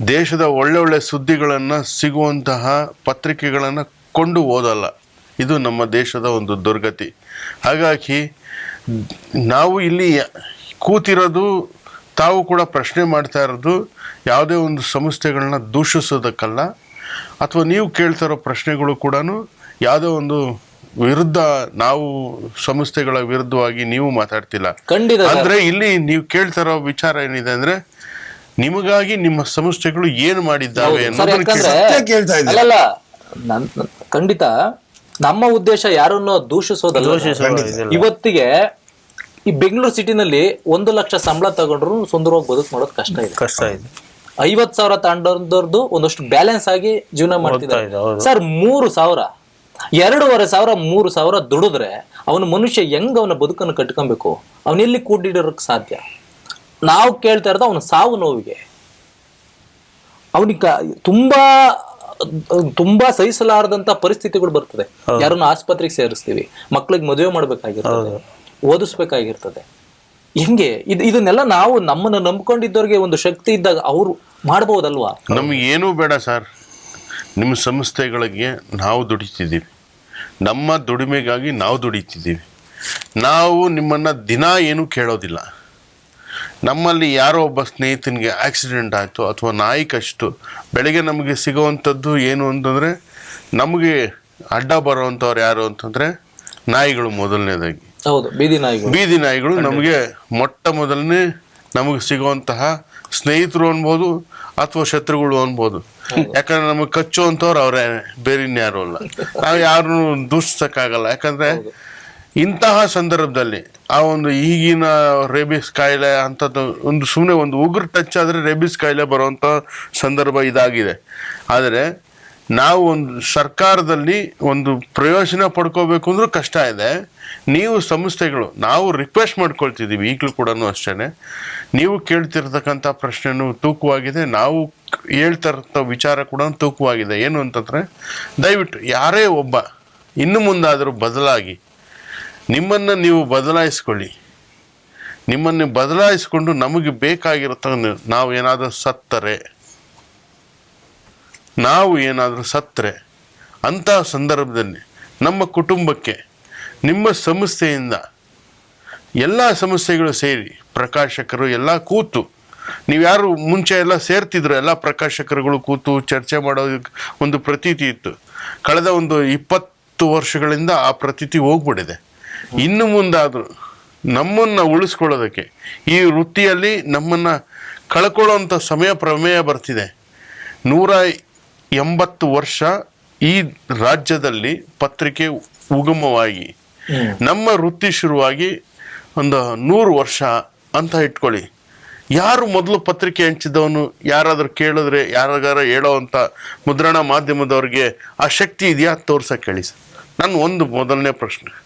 ದೇಶದ ಒಳ್ಳೆ ಒಳ್ಳೆ ಸುದ್ದಿಗಳನ್ನು ಸಿಗುವಂತಹ ಪತ್ರಿಕೆಗಳನ್ನು ಕೊಂಡು ಓದಲ್ಲ. ಇದು ನಮ್ಮ ದೇಶದ ಒಂದು ದುರ್ಗತಿ. ಹಾಗಾಗಿ ನಾವು ಇಲ್ಲಿ ಕೂತಿರೋದು ತಾವು ಕೂಡ ಪ್ರಶ್ನೆ ಮಾಡ್ತಾ ಇರೋದು ಯಾವುದೇ ಒಂದು ಸಂಸ್ಥೆಗಳನ್ನ ದೂಷಿಸೋದಕ್ಕಲ್ಲ ಅಥವಾ ನೀವು ಕೇಳ್ತಾ ಇರೋ ಪ್ರಶ್ನೆಗಳು ಕೂಡ ಯಾವುದೋ ಒಂದು ವಿರುದ್ಧ ನಾವು ಸಂಸ್ಥೆಗಳ ವಿರುದ್ಧವಾಗಿ ನೀವು ಮಾತಾಡ್ತಿಲ್ಲ. ಖಂಡಿತ ಅಂದ್ರೆ ಇಲ್ಲಿ ನೀವು ಕೇಳ್ತಾ ಇರೋ ವಿಚಾರ ಏನಿದೆ ಅಂದ್ರೆ ನಿಮಗಾಗಿ ನಿಮ್ಮ ಸಂಸ್ಥೆಗಳು ಏನು ಮಾಡಿದ್ದಾವೆ ಖಂಡಿತ ನಮ್ಮ ಉದ್ದೇಶ ಯಾರನ್ನು ದೂಷಿಸೋದಲ್ಲ. ಇವತ್ತಿಗೆ ಈ ಬೆಂಗಳೂರು ಸಿಟಿನಲ್ಲಿ ಒಂದು ಲಕ್ಷ ಸಂಬಳ ತಗೊಂಡ್ರು ಸುಂದರವಾಗಿ ಬದುಕು ಮಾಡೋದು ಕಷ್ಟ ಇದೆ. ಕಷ್ಟ ಇದೆ. ಐವತ್ ಸಾವಿರ ತಗೊಂಡವ್ರದ್ದು ಒಂದಷ್ಟು ಬ್ಯಾಲೆನ್ಸ್ ಆಗಿ ಜೀವನ ಮಾಡ್ತಿದ್ದಾರೆ. ಸರ್ ಮೂರು ಸಾವಿರ. ಎರಡೂವರೆ ಸಾವಿರ ಮೂರು ಸಾವಿರ ದುಡಿದ್ರೆ ಅವನ ಮನುಷ್ಯ ಹೆಂಗ್ ಅವನ ಬದುಕನ್ನು ಕಟ್ಕೊಬೇಕು? ಅವನೆಲ್ಲಿ ಕೂಡಿಡೋಕ್ ಸಾಧ್ಯ? ನಾವು ಕೇಳ್ತಾ ಇರೋದು ಅವನ ಸಾವು ನೋವಿಗೆ. ಅವನಿಗೆ ತುಂಬಾ ತುಂಬಾ ಸಹಿಸಲಾರದಂತ ಪರಿಸ್ಥಿತಿಗಳು ಬರ್ತದೆ. ಯಾರನ್ನ ಆಸ್ಪತ್ರೆಗೆ ಸೇರಿಸ್ತೀವಿ. ಮಕ್ಳಿಗೆ ಮದುವೆ ಮಾಡ್ಬೇಕಾಗಿರ್ತದೆ. ಓದಿಸ್ಬೇಕಾಗಿರ್ತದೆ. ಹೆಂಗೆ? ಇದು ಇದನ್ನೆಲ್ಲ ನಾವು ನಮ್ಮನ್ನ ನಂಬ್ಕೊಂಡಿದ್ದವ್ರಿಗೆ ಒಂದು ಶಕ್ತಿ ಇದ್ದಾಗ ಅವರು ಮಾಡ್ಬೋದಲ್ವಾ? ನಮಗೆ ಏನೂ ಬೇಡ ಸರ್. ನಿಮ್ಮ ಸಂಸ್ಥೆಗಳಿಗೆ ನಾವು ದುಡಿತಿದ್ದೀವಿ. ನಮ್ಮ ದುಡಿಮೆಗಾಗಿ ನಾವು ದುಡಿತಿದ್ದೀವಿ. ನಾವು ನಿಮ್ಮನ್ನು ದಿನ ಏನೂ ಕೇಳೋದಿಲ್ಲ. ನಮ್ಮಲ್ಲಿ ಯಾರೋ ಒಬ್ಬ ಸ್ನೇಹಿತನಿಗೆ ಆಕ್ಸಿಡೆಂಟ್ ಆಯಿತು ಅಥವಾ ನಾಯಿ ಕಷ್ಟು ಬೆಳಗ್ಗೆ ನಮಗೆ ಸಿಗುವಂಥದ್ದು ಏನು ಅಂತಂದರೆ ನಮಗೆ ಅಡ್ಡ ಬರುವಂಥವ್ರು ಯಾರು ಅಂತಂದರೆ ನಾಯಿಗಳು ಮೊದಲನೇದಾಗಿ. ಹೌದು ಬೀದಿ ನಾಯಿಗಳು. ಬೀದಿ ನಾಯಿಗಳು ನಮಗೆ ಮೊಟ್ಟ ಮೊದಲನೇ ನಮಗೆ ಸಿಗುವಂತಹ ಸ್ನೇಹಿತರು ಅನ್ಬೋದು ಅಥವಾ ಶತ್ರುಗಳು ಅನ್ಬೋದು. ಯಾಕಂದ್ರೆ ನಮಗೆ ಕಚ್ಚುವಂಥವ್ರು ಅವರೇ ಬೇರೆ ಇನ್ಯಾರು ಅಲ್ಲ ನಾವು ಯಾರನ್ನು ದೂಷಿಸಕ್ಕಾಗಲ್ಲ. ಯಾಕಂದ್ರೆ ಇಂತಹ ಸಂದರ್ಭದಲ್ಲಿ ಆ ಒಂದು ಈಗಿನ ರೇಬಿಸ್ ಕಾಯಿಲೆ ಅಂಥದ್ದು ಒಂದು ಸುಮ್ಮನೆ ಒಂದು ಉಗ್ರ ಟಚ್ ಆದರೆ ರೇಬಿಸ್ ಕಾಯಿಲೆ ಬರುವಂಥ ಸಂದರ್ಭ ಇದಾಗಿದೆ. ಆದರೆ ನಾವು ಒಂದು ಸರ್ಕಾರದಲ್ಲಿ ಒಂದು ಪ್ರಯೋಜನ ಪಡ್ಕೋಬೇಕು ಅಂದ್ರೂ ಕಷ್ಟ ಇದೆ. ನೀವು ಸಂಸ್ಥೆಗಳು, ನಾವು ರಿಕ್ವೆಸ್ಟ್ ಮಾಡ್ಕೊಳ್ತಿದ್ದೀವಿ, ಈಗಲೂ ಕೂಡ ಅಷ್ಟೇ ನೀವು ಕೇಳ್ತಿರ್ತಕ್ಕಂಥ ಪ್ರಶ್ನೆನೂ ತೂಕವಾಗಿದೆ, ನಾವು ಹೇಳ್ತಾ ವಿಚಾರ ಕೂಡ ತೂಕವಾಗಿದೆ. ಏನು ಅಂತಂದರೆ, ದಯವಿಟ್ಟು ಯಾರೇ ಒಬ್ಬ, ಇನ್ನು ಮುಂದಾದರೂ ಬದಲಾಗಿ, ನಿಮ್ಮನ್ನು ನೀವು ಬದಲಾಯಿಸ್ಕೊಳ್ಳಿ. ನಿಮ್ಮನ್ನು ಬದಲಾಯಿಸ್ಕೊಂಡು ನಮಗೆ ಬೇಕಾಗಿರತ್ತ ನಾವು ಏನಾದರೂ ಸತ್ತರೆ ನಾವು ಏನಾದರೂ ಸತ್ತರೆ, ಅಂತಹ ಸಂದರ್ಭದಲ್ಲಿ ನಮ್ಮ ಕುಟುಂಬಕ್ಕೆ, ನಿಮ್ಮ ಸಂಸ್ಥೆಯಿಂದ ಎಲ್ಲ ಸಮಸ್ಯೆಗಳು ಸೇರಿ, ಪ್ರಕಾಶಕರು ಎಲ್ಲ ಕೂತು, ನೀವು ಯಾರು ಮುಂಚೆ ಎಲ್ಲ ಸೇರ್ತಿದ್ರು, ಎಲ್ಲ ಪ್ರಕಾಶಕರುಗಳು ಕೂತು ಚರ್ಚೆ ಮಾಡೋ ಒಂದು ಪ್ರತೀತಿ ಇತ್ತು. ಕಳೆದ ಒಂದು ಇಪ್ಪತ್ತು ವರ್ಷಗಳಿಂದ ಆ ಪ್ರತೀತಿ ಹೋಗ್ಬಿಟ್ಟಿದೆ. ಇನ್ನು ಮುಂದಾದರೂ ನಮ್ಮನ್ನು ಉಳಿಸ್ಕೊಳ್ಳೋದಕ್ಕೆ, ಈ ವೃತ್ತಿಯಲ್ಲಿ ನಮ್ಮನ್ನು ಕಳ್ಕೊಳ್ಳೋಂಥ ಸಮಯ ಪ್ರಮೇಯ ಬರ್ತಿದೆ. ನೂರ ಎಂಬತ್ತು ವರ್ಷ ಈ ರಾಜ್ಯದಲ್ಲಿ ಪತ್ರಿಕೆ ಉಗಮವಾಗಿ ನಮ್ಮ ವೃತ್ತಿ ಶುರುವಾಗಿ ಒಂದು ನೂರು ವರ್ಷ ಅಂತ ಇಟ್ಕೊಳ್ಳಿ. ಯಾರು ಮೊದಲು ಪತ್ರಿಕೆ ಹಂಚಿದವನು? ಯಾರಾದರೂ ಕೇಳಿದ್ರೆ ಯಾರಿಗಾರ ಹೇಳೋ ಅಂತ ಮುದ್ರಣ ಮಾಧ್ಯಮದವ್ರಿಗೆ ಆ ಶಕ್ತಿ ಇದೆಯಾ? ತೋರ್ಸಕ್ಕೆ ಹೇಳಿ ಸರ್. ನನ್ನ ಒಂದು ಮೊದಲನೇ ಪ್ರಶ್ನೆ.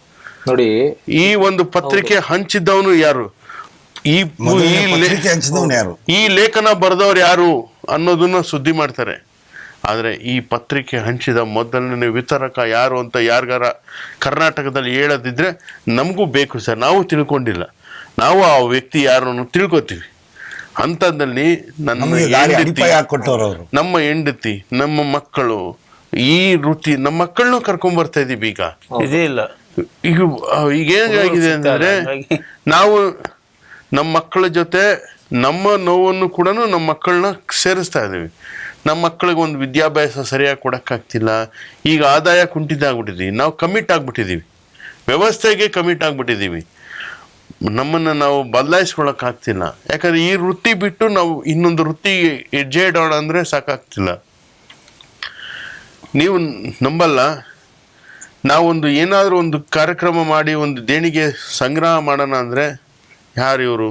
ನೋಡಿ ಈ ಒಂದು ಪತ್ರಿಕೆ ಹಂಚಿದ್ದವನು ಯಾರು? ಈ ಈ ಪತ್ರಿಕೆ ಹಂಚಿದವನು ಯಾರು? ಈ ಲೇಖನ ಬರೆದವ್ರು ಯಾರು ಅನ್ನೋದನ್ನ ಸುದ್ದಿ ಮಾಡ್ತಾರೆ. ಆದರೆ ಈ ಪತ್ರಿಕೆ ಹಂಚಿದ ಮೊದಲನೇ ವಿತರಕ ಯಾರು ಅಂತ ಯಾರಿಗಾರ ಕರ್ನಾಟಕದಲ್ಲಿ ಹೇಳದಿದ್ದರೆ ನಮಗೂ ಬೇಕು ಸರ್. ನಾವು ತಿಳ್ಕೊಂಡಿಲ್ಲ. ನಾವು ಆ ವ್ಯಕ್ತಿ ಯಾರು ಅನ್ನೋದು ತಿಳ್ಕೊತೀವಿ. ಅಂಥದ್ದಲ್ಲಿ ನನ್ನ ಹೆಂಡತಿ ನಮ್ಮ ಹೆಂಡತಿ ನಮ್ಮ ಮಕ್ಕಳು ಈ ವೃತ್ತಿ ನಮ್ಮ ಮಕ್ಕಳನ್ನೂ ಕರ್ಕೊಂಡ್ ಬರ್ತಾ ಇದೀವಿ ಈಗ. ಇದೇ ಇಲ್ಲ. ಈಗ ಈಗ ಏನಾಗಿದೆ ಅಂದ್ರೆ ನಾವು ನಮ್ಮ ಮಕ್ಕಳ ಜೊತೆ ನಮ್ಮ ನೋವನ್ನು ಕೂಡ ನಮ್ಮ ಮಕ್ಕಳನ್ನ ಸೇರಿಸ್ತಾ ಇದೀವಿ. ನಮ್ಮ ಮಕ್ಕಳಿಗೆ ಒಂದು ವಿದ್ಯಾಭ್ಯಾಸ ಸರಿಯಾಗಿ ಕೊಡೋಕ್ಕಾಗ್ತಿಲ್ಲ. ಈಗ ಆದಾಯ ಕುಂಠಿತ ಆಗ್ಬಿಟ್ಟಿದ್ದೀವಿ ನಾವು ಕಮಿಟ್ ಆಗಿಬಿಟ್ಟಿದ್ದೀವಿ ವ್ಯವಸ್ಥೆಗೆ ಕಮಿಟ್ ಆಗ್ಬಿಟ್ಟಿದ್ದೀವಿ ನಮ್ಮನ್ನು ನಾವು ಬದಲಾಯಿಸ್ಕೊಳಕ್ಕಾಗ್ತಿಲ್ಲ. ಯಾಕಂದರೆ ಈ ವೃತ್ತಿ ಬಿಟ್ಟು ನಾವು ಇನ್ನೊಂದು ವೃತ್ತಿಗೆ ಹೆಜ್ಜೆ ಇಡೋಣ ಅಂದರೆ ಸಾಕಾಗ್ತಿಲ್ಲ. ನೀವು ನಂಬಲ್ಲ, ನಾವೊಂದು ಏನಾದರೂ ಒಂದು ಕಾರ್ಯಕ್ರಮ ಮಾಡಿ, ಒಂದು ದೇಣಿಗೆ ಸಂಗ್ರಹ ಮಾಡೋಣ ಅಂದರೆ ಯಾರು ಇವರು?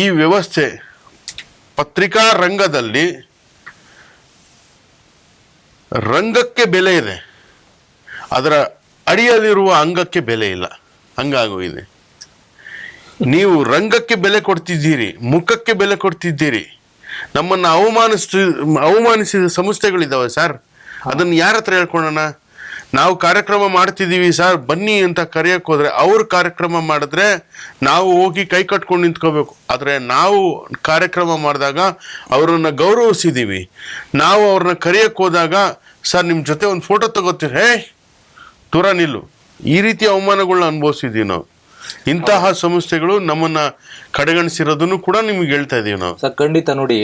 ಈ ವ್ಯವಸ್ಥೆ ಪತ್ರಿಕಾ ರಂಗದಲ್ಲಿ ರಂಗಕ್ಕೆ ಬೆಲೆ ಇದೆ. ಅದರ ಅಡಿಯಲ್ಲಿರುವ ಅಂಗಕ್ಕೆ ಬೆಲೆ ಇಲ್ಲ. ಹಂಗಾಗೋಗಿದೆ. ನೀವು ರಂಗಕ್ಕೆ ಬೆಲೆ ಕೊಡ್ತಿದ್ದೀರಿ, ಮುಖಕ್ಕೆ ಬೆಲೆ ಕೊಡ್ತಿದ್ದೀರಿ, ನಮ್ಮನ್ನು ಅವಮಾನಿಸ್ತಿ, ಅವಮಾನಿಸಿದ ಸಂಸ್ಥೆಗಳಿದ್ದಾವೆ ಸರ್. ಅದನ್ನು ಯಾರ ಹತ್ರ ಹೇಳ್ಕೊಳ್ಳೋಣ ನಾವು ಕಾರ್ಯಕ್ರಮ ಮಾಡ್ತಿದ್ದೀವಿ ಸರ್, ಬನ್ನಿ ಅಂತ ಕರೆಯಕ್ಕೆ ಹೋದ್ರೆ ಅವ್ರು ಕಾರ್ಯಕ್ರಮ ಮಾಡಿದ್ರೆ ನಾವು ಹೋಗಿ ಕೈ ಕಟ್ಕೊಂಡು ನಿಂತ್ಕೋಬೇಕು. ಆದರೆ ನಾವು ಕಾರ್ಯಕ್ರಮ ಮಾಡಿದಾಗ ಅವರನ್ನು ಗೌರವಿಸಿದ್ದೀವಿ. ನಾವು ಅವ್ರನ್ನ ಕರೆಯಕ್ಕೆ ಹೋದಾಗ, ಸರ್ ನಿಮ್ಮ ಜೊತೆ ಒಂದು ಫೋಟೋ ತಗೋತೀರಿ? ಹೇ, ದೂರ ನಿಲ್ಲು. ಈ ರೀತಿ ಅವಮಾನಗಳನ್ನ ಅನುಭವಿಸಿದ್ದೀವಿ ನಾವು. ಇಂತಹ ಸಂಸ್ಥೆಗಳು ನಮ್ಮನ್ನ ಕಡೆಗಣಿಸಿರೋದನ್ನು ಕೂಡ ನಿಮ್ಗೆ ಹೇಳ್ತಾ ಇದೀವಿ ನಾವು. ಸರ್, ಖಂಡಿತ ನೋಡಿ.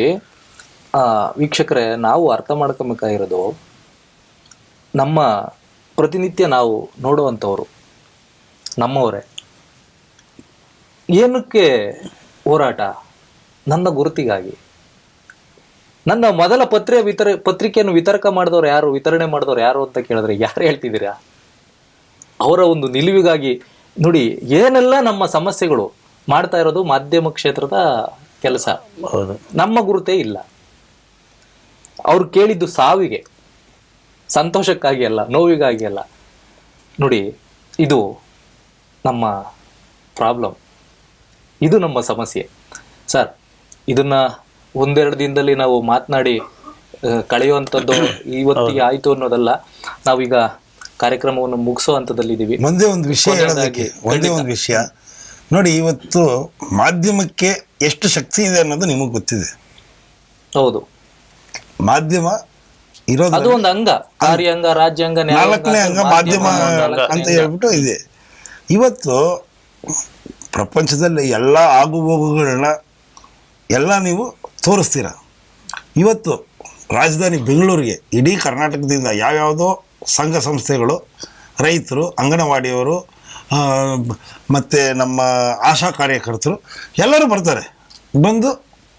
ವೀಕ್ಷಕರೇ, ನಾವು ಅರ್ಥ ಮಾಡ್ಕೊಬೇಕಾಗಿರೋದು, ನಮ್ಮ ಪ್ರತಿನಿತ್ಯ ನಾವು ನೋಡುವಂಥವರು ನಮ್ಮವರೇ. ಏನಕ್ಕೆ ಹೋರಾಟ? ನನ್ನ ಗುರುತಿಗಾಗಿ. ನನ್ನ ಮೊದಲ ಪತ್ರಿಕೆ ವಿತರ ಪತ್ರಿಕೆಯನ್ನು ವಿತರಕ ಮಾಡಿದವ್ರು ಯಾರು ವಿತರಣೆ ಮಾಡಿದವರು ಯಾರು ಅಂತ ಕೇಳಿದ್ರೆ ಯಾರು ಹೇಳ್ತಿದ್ದೀರಾ? ಅವರ ಒಂದು ನಿಲುವಿಗಾಗಿ. ನೋಡಿ ಏನೆಲ್ಲ ನಮ್ಮ ಸಮಸ್ಯೆಗಳು ಮಾಡ್ತಾ ಇರೋದು ಮಾಧ್ಯಮ ಕ್ಷೇತ್ರದ ಕೆಲಸ. ಹೌದು. ನಮ್ಮ ಗುರುತೇ ಇಲ್ಲ. ಅವ್ರು ಕೇಳಿದ್ದು ಸಾವಿಗೆ. ಸಂತೋಷಕ್ಕಾಗಿ ಅಲ್ಲ ನೋವಿಗಾಗಿ ಅಲ್ಲ. ನೋಡಿ ಇದು ನಮ್ಮ ಪ್ರಾಬ್ಲಮ್ ಇದು ನಮ್ಮ ಸಮಸ್ಯೆ. ಸರ್ ಇದನ್ನ ಒಂದೆರಡು ದಿನದಲ್ಲಿ ನಾವು ಮಾತನಾಡಿ ಕಳೆಯುವಂಥದ್ದು ಇವತ್ತಿಗೆ ಆಯ್ತು ಅನ್ನೋದಲ್ಲ ನಾವೀಗ ಕಾರ್ಯಕ್ರಮವನ್ನು ಮುಗಿಸೋ ಹಂತದಲ್ಲಿದ್ದೀವಿ. ಒಂದೇ ಒಂದು ವಿಷಯ ಒಂದೇ ಒಂದು ವಿಷಯ. ನೋಡಿ ಇವತ್ತು ಮಾಧ್ಯಮಕ್ಕೆ ಎಷ್ಟು ಶಕ್ತಿ ಇದೆ ಅನ್ನೋದು ನಿಮಗೆ ಗೊತ್ತಿದೆ. ಹೌದು. ಮಾಧ್ಯಮ ಇರೋದು ಅದು ಒಂದು ಅಂಗ ಕಾರ್ಯಾಂಗ ರಾಜ್ಯಾಂಗ ನಾಲ್ಕನೇ ಅಂಗ ಮಾಧ್ಯಮ ಅಂತ. ಹೇಳ್ಬಿಟ್ಟು ಇದೆ. ಇವತ್ತು ಪ್ರಪಂಚದಲ್ಲಿ ಎಲ್ಲ ಆಗುಹೋಗುಗಳನ್ನ ಎಲ್ಲ ನೀವು ತೋರಿಸ್ತೀರ. ಇವತ್ತು ರಾಜಧಾನಿ ಬೆಂಗಳೂರಿಗೆ ಇಡೀ ಕರ್ನಾಟಕದಿಂದ ಯಾವ್ಯಾವುದೋ ಸಂಘ ಸಂಸ್ಥೆಗಳು ರೈತರು ಅಂಗನವಾಡಿಯವರು ಮತ್ತು ನಮ್ಮ ಆಶಾ ಕಾರ್ಯಕರ್ತರು ಎಲ್ಲರೂ ಬರ್ತಾರೆ. ಬಂದು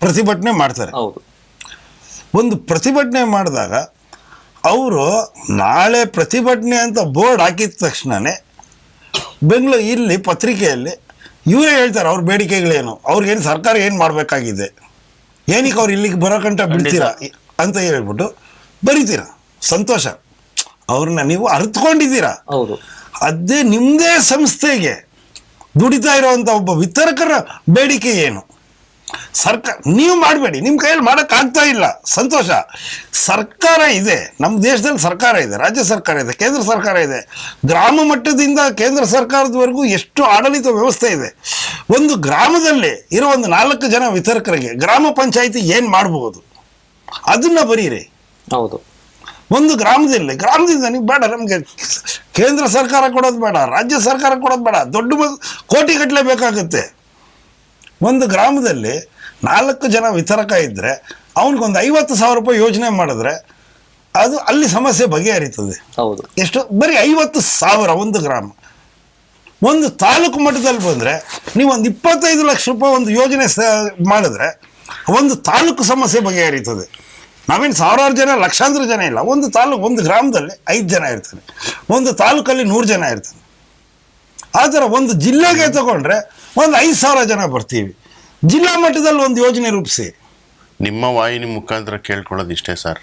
ಪ್ರತಿಭಟನೆ ಮಾಡ್ತಾರೆ. ಹೌದು. ಒಂದು ಪ್ರತಿಭಟನೆ ಮಾಡಿದಾಗ ಅವರು ನಾಳೆ ಪ್ರತಿಭಟನೆ ಅಂತ ಬೋರ್ಡ್ ಹಾಕಿದ ತಕ್ಷಣವೇ ಬೆಂಗಳೂರು ಇಲ್ಲಿ ಪತ್ರಿಕೆಯಲ್ಲಿ ಇವರೇ ಹೇಳ್ತಾರೆ ಅವ್ರ ಬೇಡಿಕೆಗಳೇನು ಅವ್ರಿಗೇನು ಸರ್ಕಾರ ಏನು ಮಾಡಬೇಕಾಗಿದೆ ಏನಕ್ಕೆ ಅವ್ರು ಇಲ್ಲಿಗೆ ಬರೋಕಂಟ ಬಿಡ್ತೀರಾ ಅಂತ ಹೇಳ್ಬಿಟ್ಟು ಬರೀತೀರಾ ಸಂತೋಷ. ಅವ್ರನ್ನ ನೀವು ಅರ್ತ್ಕೊಂಡಿದ್ದೀರಾ. ಹೌದು. ಅದೇ ನಿಮ್ಮದೇ ಸಂಸ್ಥೆಗೆ ದುಡಿತಾ ಇರೋವಂಥ ಒಬ್ಬ ವಿತರಕರ ಬೇಡಿಕೆ ಏನು? ಸರ್ಕಾರ ನೀವು ಮಾಡಬೇಡಿ ನಿಮ್ಮ ಕೈಯಲ್ಲಿ ಮಾಡೋಕ್ಕಾಗ್ತಾ ಇಲ್ಲ. ಸಂತೋಷ. ಸರ್ಕಾರ ಇದೆ. ನಮ್ಮ ದೇಶದಲ್ಲಿ ಸರ್ಕಾರ ಇದೆ ರಾಜ್ಯ ಸರ್ಕಾರ ಇದೆ ಕೇಂದ್ರ ಸರ್ಕಾರ ಇದೆ. ಗ್ರಾಮ ಮಟ್ಟದಿಂದ ಕೇಂದ್ರ ಸರ್ಕಾರದವರೆಗೂ ಎಷ್ಟು ಆಡಳಿತ ವ್ಯವಸ್ಥೆ ಇದೆ. ಒಂದು ಗ್ರಾಮದಲ್ಲಿ ಇರೋ ಒಂದು ನಾಲ್ಕು ಜನ ವಿತರಕರಿಗೆ ಗ್ರಾಮ ಪಂಚಾಯಿತಿ ಏನು ಮಾಡಬಹುದು ಅದನ್ನ ಬರೀರಿ. ಹೌದು. ಒಂದು ಗ್ರಾಮದಲ್ಲಿ ಗ್ರಾಮದಿಂದ ನೀವು ಬೇಡ ನಮಗೆ ಕೇಂದ್ರ ಸರ್ಕಾರ ಕೊಡೋದು ಬೇಡ ರಾಜ್ಯ ಸರ್ಕಾರ ಕೊಡೋದು ಬೇಡ ದೊಡ್ಡ ಕೋಟಿಗಟ್ಟಲೆ ಕೋಟಿ ಗಟ್ಟಲೆ ಬೇಕಾಗುತ್ತೆ. ಒಂದು ಗ್ರಾಮದಲ್ಲಿ ನಾಲ್ಕು ಜನ ವಿತರಕ ಇದ್ದರೆ ಅವನಿಗೊಂದು ಐವತ್ತು ಸಾವಿರ ರೂಪಾಯಿ ಯೋಜನೆ ಮಾಡಿದ್ರೆ ಅದು ಅಲ್ಲಿ ಸಮಸ್ಯೆ ಬಗೆಹರಿತದೆ. ಹೌದು. ಎಷ್ಟು? ಬರೀ ಐವತ್ತು ಸಾವಿರ ಒಂದು ಗ್ರಾಮ. ಒಂದು ತಾಲೂಕು ಮಟ್ಟದಲ್ಲಿ ಬಂದರೆ ನೀವು ಒಂದು ಇಪ್ಪತ್ತೈದು ಲಕ್ಷ ರೂಪಾಯಿ ಒಂದು ಯೋಜನೆ ಸ ಮಾಡಿದ್ರೆ ಒಂದು ತಾಲೂಕು ಸಮಸ್ಯೆ ಬಗೆಹರಿತದೆ. ನಾವೇನು ಸಾವಿರಾರು ಜನ ಲಕ್ಷಾಂತರ ಜನ ಇಲ್ಲ. ಒಂದು ತಾಲೂಕು ಒಂದು ಗ್ರಾಮದಲ್ಲಿ ಐದು ಜನ ಇರ್ತಾರೆ. ಒಂದು ತಾಲೂಕಲ್ಲಿ ನೂರು ಜನ ಇರ್ತಾರೆ. ಆ ಥರ ಒಂದು ಜಿಲ್ಲೆಗೆ ತಗೊಂಡ್ರೆ ಒಂದು ಐದು ಸಾವಿರ ಜನ ಬರ್ತೀವಿ. ಜಿಲ್ಲಾ ಮಟ್ಟದಲ್ಲಿ ಒಂದು ಯೋಜನೆ ರೂಪಿಸಿ. ನಿಮ್ಮ ವಾಹಿನಿ ಮುಖಾಂತರ ಕೇಳ್ಕೊಳ್ಳೋದು ಇಷ್ಟೇ ಸರ್.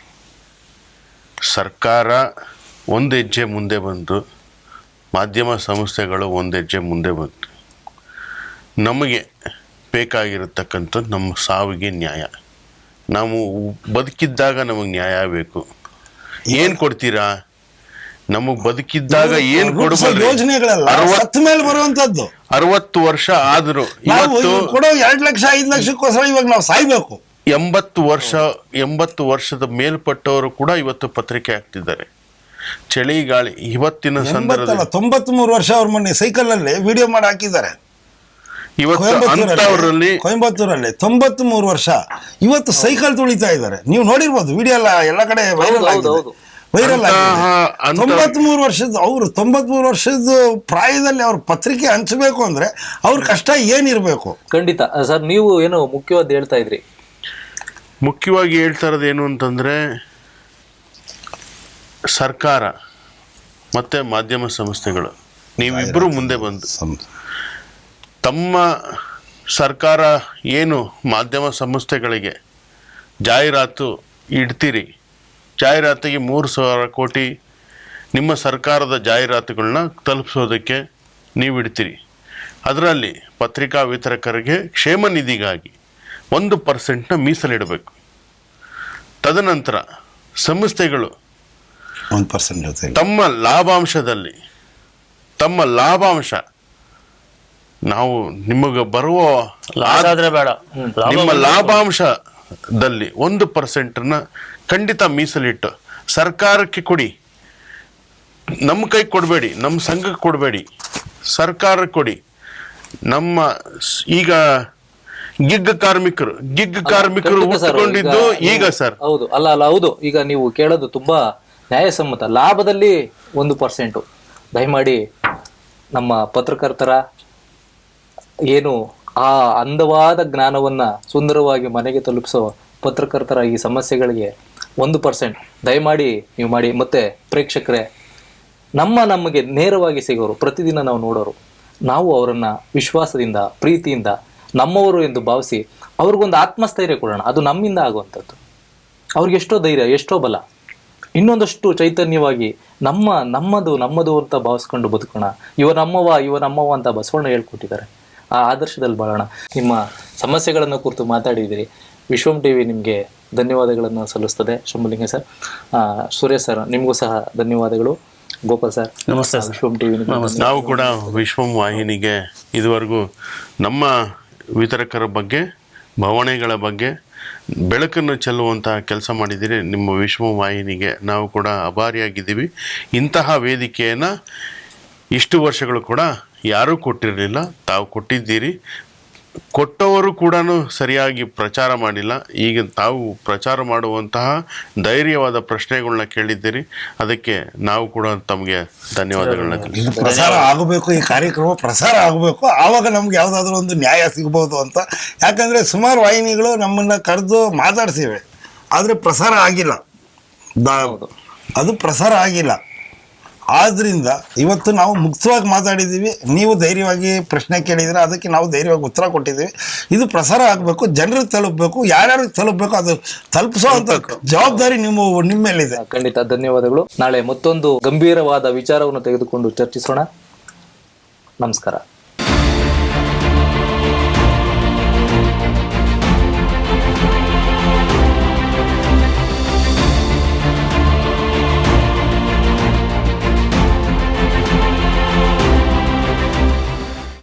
ಸರ್ಕಾರ ಒಂದು ಹೆಜ್ಜೆ ಮುಂದೆ ಬಂತು ಮಾಧ್ಯಮ ಸಂಸ್ಥೆಗಳು ಒಂದು ಹೆಜ್ಜೆ ಮುಂದೆ ಬಂತು ನಮಗೆ ಬೇಕಾಗಿರತಕ್ಕಂಥ ನಮ್ಮ ಸಾವಿಗೆ ನ್ಯಾಯ. ನಾವು ಬದುಕಿದ್ದಾಗ ನಮಗೆ ನ್ಯಾಯ ಬೇಕು. ಏನು ಕೊಡ್ತೀರಾ? ನಮಗೆ ಬದುಕಿದ್ದಾಗ ಏನ್ ರೂಪಿಸೋ ಯೋಜನೆಗಳಲ್ಲ ಅರವತ್ತು ಮೇಲೆ ಬರುವಂತದ್ದು ಅರವತ್ತು ವರ್ಷ ಆದರೂ ಇವತ್ತು ಕೊಡೋ ಎರಡ್ ಲಕ್ಷ ಐದು ಲಕ್ಷಕ್ಕೋಸ್ಕರ ಇವಾಗ ನಾವು ಸಾಯ್ಬೇಕು. ಎಂಬತ್ತು ವರ್ಷ ಎಂಬತ್ತು ವರ್ಷದ ಮೇಲ್ಪಟ್ಟವರು ಕೂಡ ಇವತ್ತು ಪತ್ರಿಕೆ ಹಾಕ್ತಿದ್ದಾರೆ. ಚಳಿಗಾಳಿ ಇವತ್ತಿನ ಸಂದರ್ಭದಲ್ಲಿ. ತೊಂಬತ್ ಮೂರು ವರ್ಷ ಅವ್ರ ಮೊನ್ನೆ ಸೈಕಲ್ ಅಲ್ಲಿ ವಿಡಿಯೋ ಮಾಡಿ ಹಾಕಿದ್ದಾರೆ. ಇವತ್ತು ಕೊಯಂಬತ್ತೂರಲ್ಲಿ ತೊಂಬತ್ ಮೂರು ವರ್ಷ. ಇವತ್ತು ಸೈಕಲ್ ತುಳಿತಾ ಇದ್ದಾರೆ. ನೀವು ನೋಡಿರ್ಬೋದು ವಿಡಿಯೋ ಎಲ್ಲ ಎಲ್ಲ ಕಡೆ ವೈರಲ್ ಆಗಿದೆ. ಹೌದು. ವೈರಲ್ ಅಂತಹ- ಆಗಿದೆ. ಅಂತ- ತೊಂಬತ್ ಮೂರು ವರ್ಷದ ಅವರು ತೊಂಬತ್ ಮೂರು ವರ್ಷದ ಪ್ರಾಯದಲ್ಲಿ ಅವ್ರ ಪತ್ರಿಕೆ ಹಂಚಬೇಕು ಅಂದ್ರೆ ಅವ್ರ ಕಷ್ಟ ಏನಿರಬೇಕು? ಖಂಡಿತ. ಸರ್ ನೀವು ಏನು ಮುಖ್ಯವಾದ ಹೇಳ್ತಾ ಇದ್ರಿ? ಮುಖ್ಯವಾಗಿ ಹೇಳ್ತಾ ಇರೋದು ಏನು ಅಂತಂದ್ರೆ ಸರ್ಕಾರ ಮತ್ತೆ ಮಾಧ್ಯಮ ಸಂಸ್ಥೆಗಳು ನೀವಿಬ್ಬರು ಮುಂದೆ ಬಂದು ತಮ್ಮ ಸರ್ಕಾರ ಏನು ಮಾಧ್ಯಮ ಸಂಸ್ಥೆಗಳಿಗೆ ಜಾಹೀರಾತು ಇಡ್ತೀರಿ ಜಾಹೀರಾತಿಗೆ ಮೂರು ಸಾವಿರ ಕೋಟಿ ನಿಮ್ಮ ಸರ್ಕಾರದ ಜಾಹೀರಾತುಗಳನ್ನ ತಲುಪಿಸೋದಕ್ಕೆ ನೀವು ಇಡ್ತೀರಿ. ಅದರಲ್ಲಿ ಪತ್ರಿಕಾ ವಿತರಕರಿಗೆ ಕ್ಷೇಮ ನಿಧಿಗಾಗಿ ಒಂದು ಪರ್ಸೆಂಟ್ನ ಮೀಸಲಿಡಬೇಕು ತದನಂತರ ಸಂಸ್ಥೆಗಳು ಒಂದು ಪರ್ಸೆಂಟ್ ತಮ್ಮ ಲಾಭಾಂಶದಲ್ಲಿ ತಮ್ಮ ಲಾಭಾಂಶ ನಾವು ನಿಮಗೆ ಬರುವ ಬೇಡ. ಲಾಭ ನಿಮ್ಮ ಲಾಭಾಂಶದಲ್ಲಿ ಒಂದು ಪರ್ಸೆಂಟನ್ನ ಖಂಡಿತ ಮೀಸಲಿಟ್ಟು. ಸರ್ಕಾರಕ್ಕೆ ಕೊಡಿ. ನಮ್ಮ ಕೈ ಕೊಡಬೇಡಿ ನಮ್ಮ ಸಂಘಕ್ಕೆ ಕೊಡಬೇಡಿ. ಸರ್ಕಾರಕ್ಕೆ ಕೊಡಿ. ನಮ್ಮ ಈಗ ಗಿಗ್ ಕಾರ್ಮಿಕರು ಗಿಗ್ ಕಾರ್ಮಿಕರು ಖಂಡಿತ ಈಗ ಸರ್. ಹೌದು ಅಲ್ಲ ಅಲ್ಲ ಹೌದು. ಈಗ ನೀವು ಕೇಳೋದು ತುಂಬಾ ನ್ಯಾಯಸಮ್ಮತ. ಲಾಭದಲ್ಲಿ ಒಂದು ಪರ್ಸೆಂಟ್. ದಯಮಾಡಿ ನಮ್ಮ ಪತ್ರಕರ್ತರ ಏನು ಆ ಅಂದವಾದ ಜ್ಞಾನವನ್ನ ಸುಂದರವಾಗಿ ಮನೆಗೆ ತಲುಪಿಸೋ ಪತ್ರಕರ್ತರ ಈ ಸಮಸ್ಯೆಗಳಿಗೆ ಒಂದು ಪರ್ಸೆಂಟ್ ದಯಮಾಡಿ ನೀವು ಮಾಡಿ. ಮತ್ತೆ ಪ್ರೇಕ್ಷಕರೇ, ನಮ್ಮ ನಮಗೆ ನೇರವಾಗಿ ಸಿಗೋರು, ಪ್ರತಿದಿನ ನಾವು ನೋಡೋರು, ನಾವು ಅವರನ್ನ ವಿಶ್ವಾಸದಿಂದ, ಪ್ರೀತಿಯಿಂದ, ನಮ್ಮವರು ಎಂದು ಭಾವಿಸಿ ಅವ್ರಿಗೊಂದು ಆತ್ಮಸ್ಥೈರ್ಯ ಕೊಡೋಣ. ಅದು ನಮ್ಮಿಂದ ಆಗುವಂಥದ್ದು. ಅವ್ರಿಗೆ ಎಷ್ಟೋ ಧೈರ್ಯ, ಎಷ್ಟೋ ಬಲ. ಇನ್ನೊಂದಷ್ಟು ಚೈತನ್ಯವಾಗಿ ನಮ್ಮ, ನಮ್ಮದು ನಮ್ಮದು ಅಂತ ಭಾವಿಸ್ಕೊಂಡು ಬದುಕೋಣ. ಇವ ನಮ್ಮವ ಇವ ನಮ್ಮವ ಅಂತ ಬಸವಣ್ಣ ಹೇಳ್ಕೊಟ್ಟಿದ್ದಾರೆ. ಆ ಆದರ್ಶದಲ್ಲಿ ಬಾಳೋಣ. ನಿಮ್ಮ ಸಮಸ್ಯೆಗಳನ್ನು ಕುರಿತು ಮಾತಾಡಿದಿರಿ ವಿಶ್ವಂ ಟಿ ವಿ ನಿಮಗೆ ಧನ್ಯವಾದಗಳನ್ನು ಸಲ್ಲಿಸ್ತದೆ ಶಂಭುಲಿಂಗ ಸರ್. ಸುರೇಶ್ ಸರ್ ನಿಮಗೂ ಸಹ ಧನ್ಯವಾದಗಳು. ಗೋಪಾಲ್ ಸರ್. ನಮಸ್ತೆ ವಿಶ್ವಂ ಟಿವಿ ನಾವು ಕೂಡ ವಿಶ್ವಂ ವಾಹಿನಿಗೆ ಇದುವರೆಗೂ ನಮ್ಮ ವಿತರಕರ ಬಗ್ಗೆ ಭಾವನೆಗಳ ಬಗ್ಗೆ ಬೆಳಕನ್ನು ಚೆಲ್ಲುವಂತಹ ಕೆಲಸ ಮಾಡಿದ್ದೀರಿ. ನಿಮ್ಮ ವಿಶ್ವ ವಾಹಿನಿಗೆ ನಾವು ಕೂಡ ಅಭಾರಿಯಾಗಿದ್ದೀವಿ. ಇಂತಹ ವೇದಿಕೆಯನ್ನು ಇಷ್ಟು ವರ್ಷಗಳು ಕೂಡ ಯಾರೂ ಕೊಟ್ಟಿರಲಿಲ್ಲ. ತಾವು ಕೊಟ್ಟಿದ್ದೀರಿ. ಕೊಟ್ಟವರು ಕೂಡ ಸರಿಯಾಗಿ ಪ್ರಚಾರ ಮಾಡಿಲ್ಲ. ಈಗ ತಾವು ಪ್ರಚಾರ ಮಾಡುವಂತಹ ಧೈರ್ಯವಾದ ಪ್ರಶ್ನೆಗಳನ್ನ ಕೇಳಿದ್ದೀರಿ. ಅದಕ್ಕೆ ನಾವು ಕೂಡ ತಮಗೆ ಧನ್ಯವಾದಗಳನ್ನ ಪ್ರಸಾರ ಆಗಬೇಕು ಈ ಕಾರ್ಯಕ್ರಮ ಪ್ರಸಾರ ಆಗಬೇಕು. ಆವಾಗ ನಮ್ಗೆ ಯಾವುದಾದ್ರೂ ಒಂದು ನ್ಯಾಯ ಸಿಗ್ಬೋದು ಅಂತ. ಯಾಕಂದ್ರೆ ಸುಮಾರು ವಾಹಿನಿಗಳು ನಮ್ಮನ್ನ ಕರೆದು ಮಾತಾಡ್ಸಿವೆ. ಆದರೆ ಪ್ರಸಾರ ಆಗಿಲ್ಲ. ಅದು ಪ್ರಸಾರ ಆಗಿಲ್ಲ. ಆದ್ರಿಂದ ಇವತ್ತು ನಾವು ಮುಕ್ತವಾಗಿ ಮಾತಾಡಿದ್ದೀವಿ. ನೀವು ಧೈರ್ಯವಾಗಿ ಪ್ರಶ್ನೆ ಕೇಳಿದರೆ ಅದಕ್ಕೆ ನಾವು ಧೈರ್ಯವಾಗಿ ಉತ್ತರ ಕೊಟ್ಟಿದ್ದೀವಿ. ಇದು ಪ್ರಸಾರ ಆಗಬೇಕು ಜನರಿಗೆ ತಲುಪಬೇಕು ಯಾರ್ಯಾರಿಗೆ ತಲುಪಬೇಕು ಅದು ತಲುಪಿಸೋ ಅಂತ ಜವಾಬ್ದಾರಿ ನಿಮ್ಮ ನಿಮ್ಮ ಮೇಲಿದೆ ಖಂಡಿತ ಧನ್ಯವಾದಗಳು. ನಾಳೆ ಮತ್ತೊಂದು ಗಂಭೀರವಾದ ವಿಚಾರವನ್ನು ತೆಗೆದುಕೊಂಡು ಚರ್ಚಿಸೋಣ. ನಮಸ್ಕಾರ.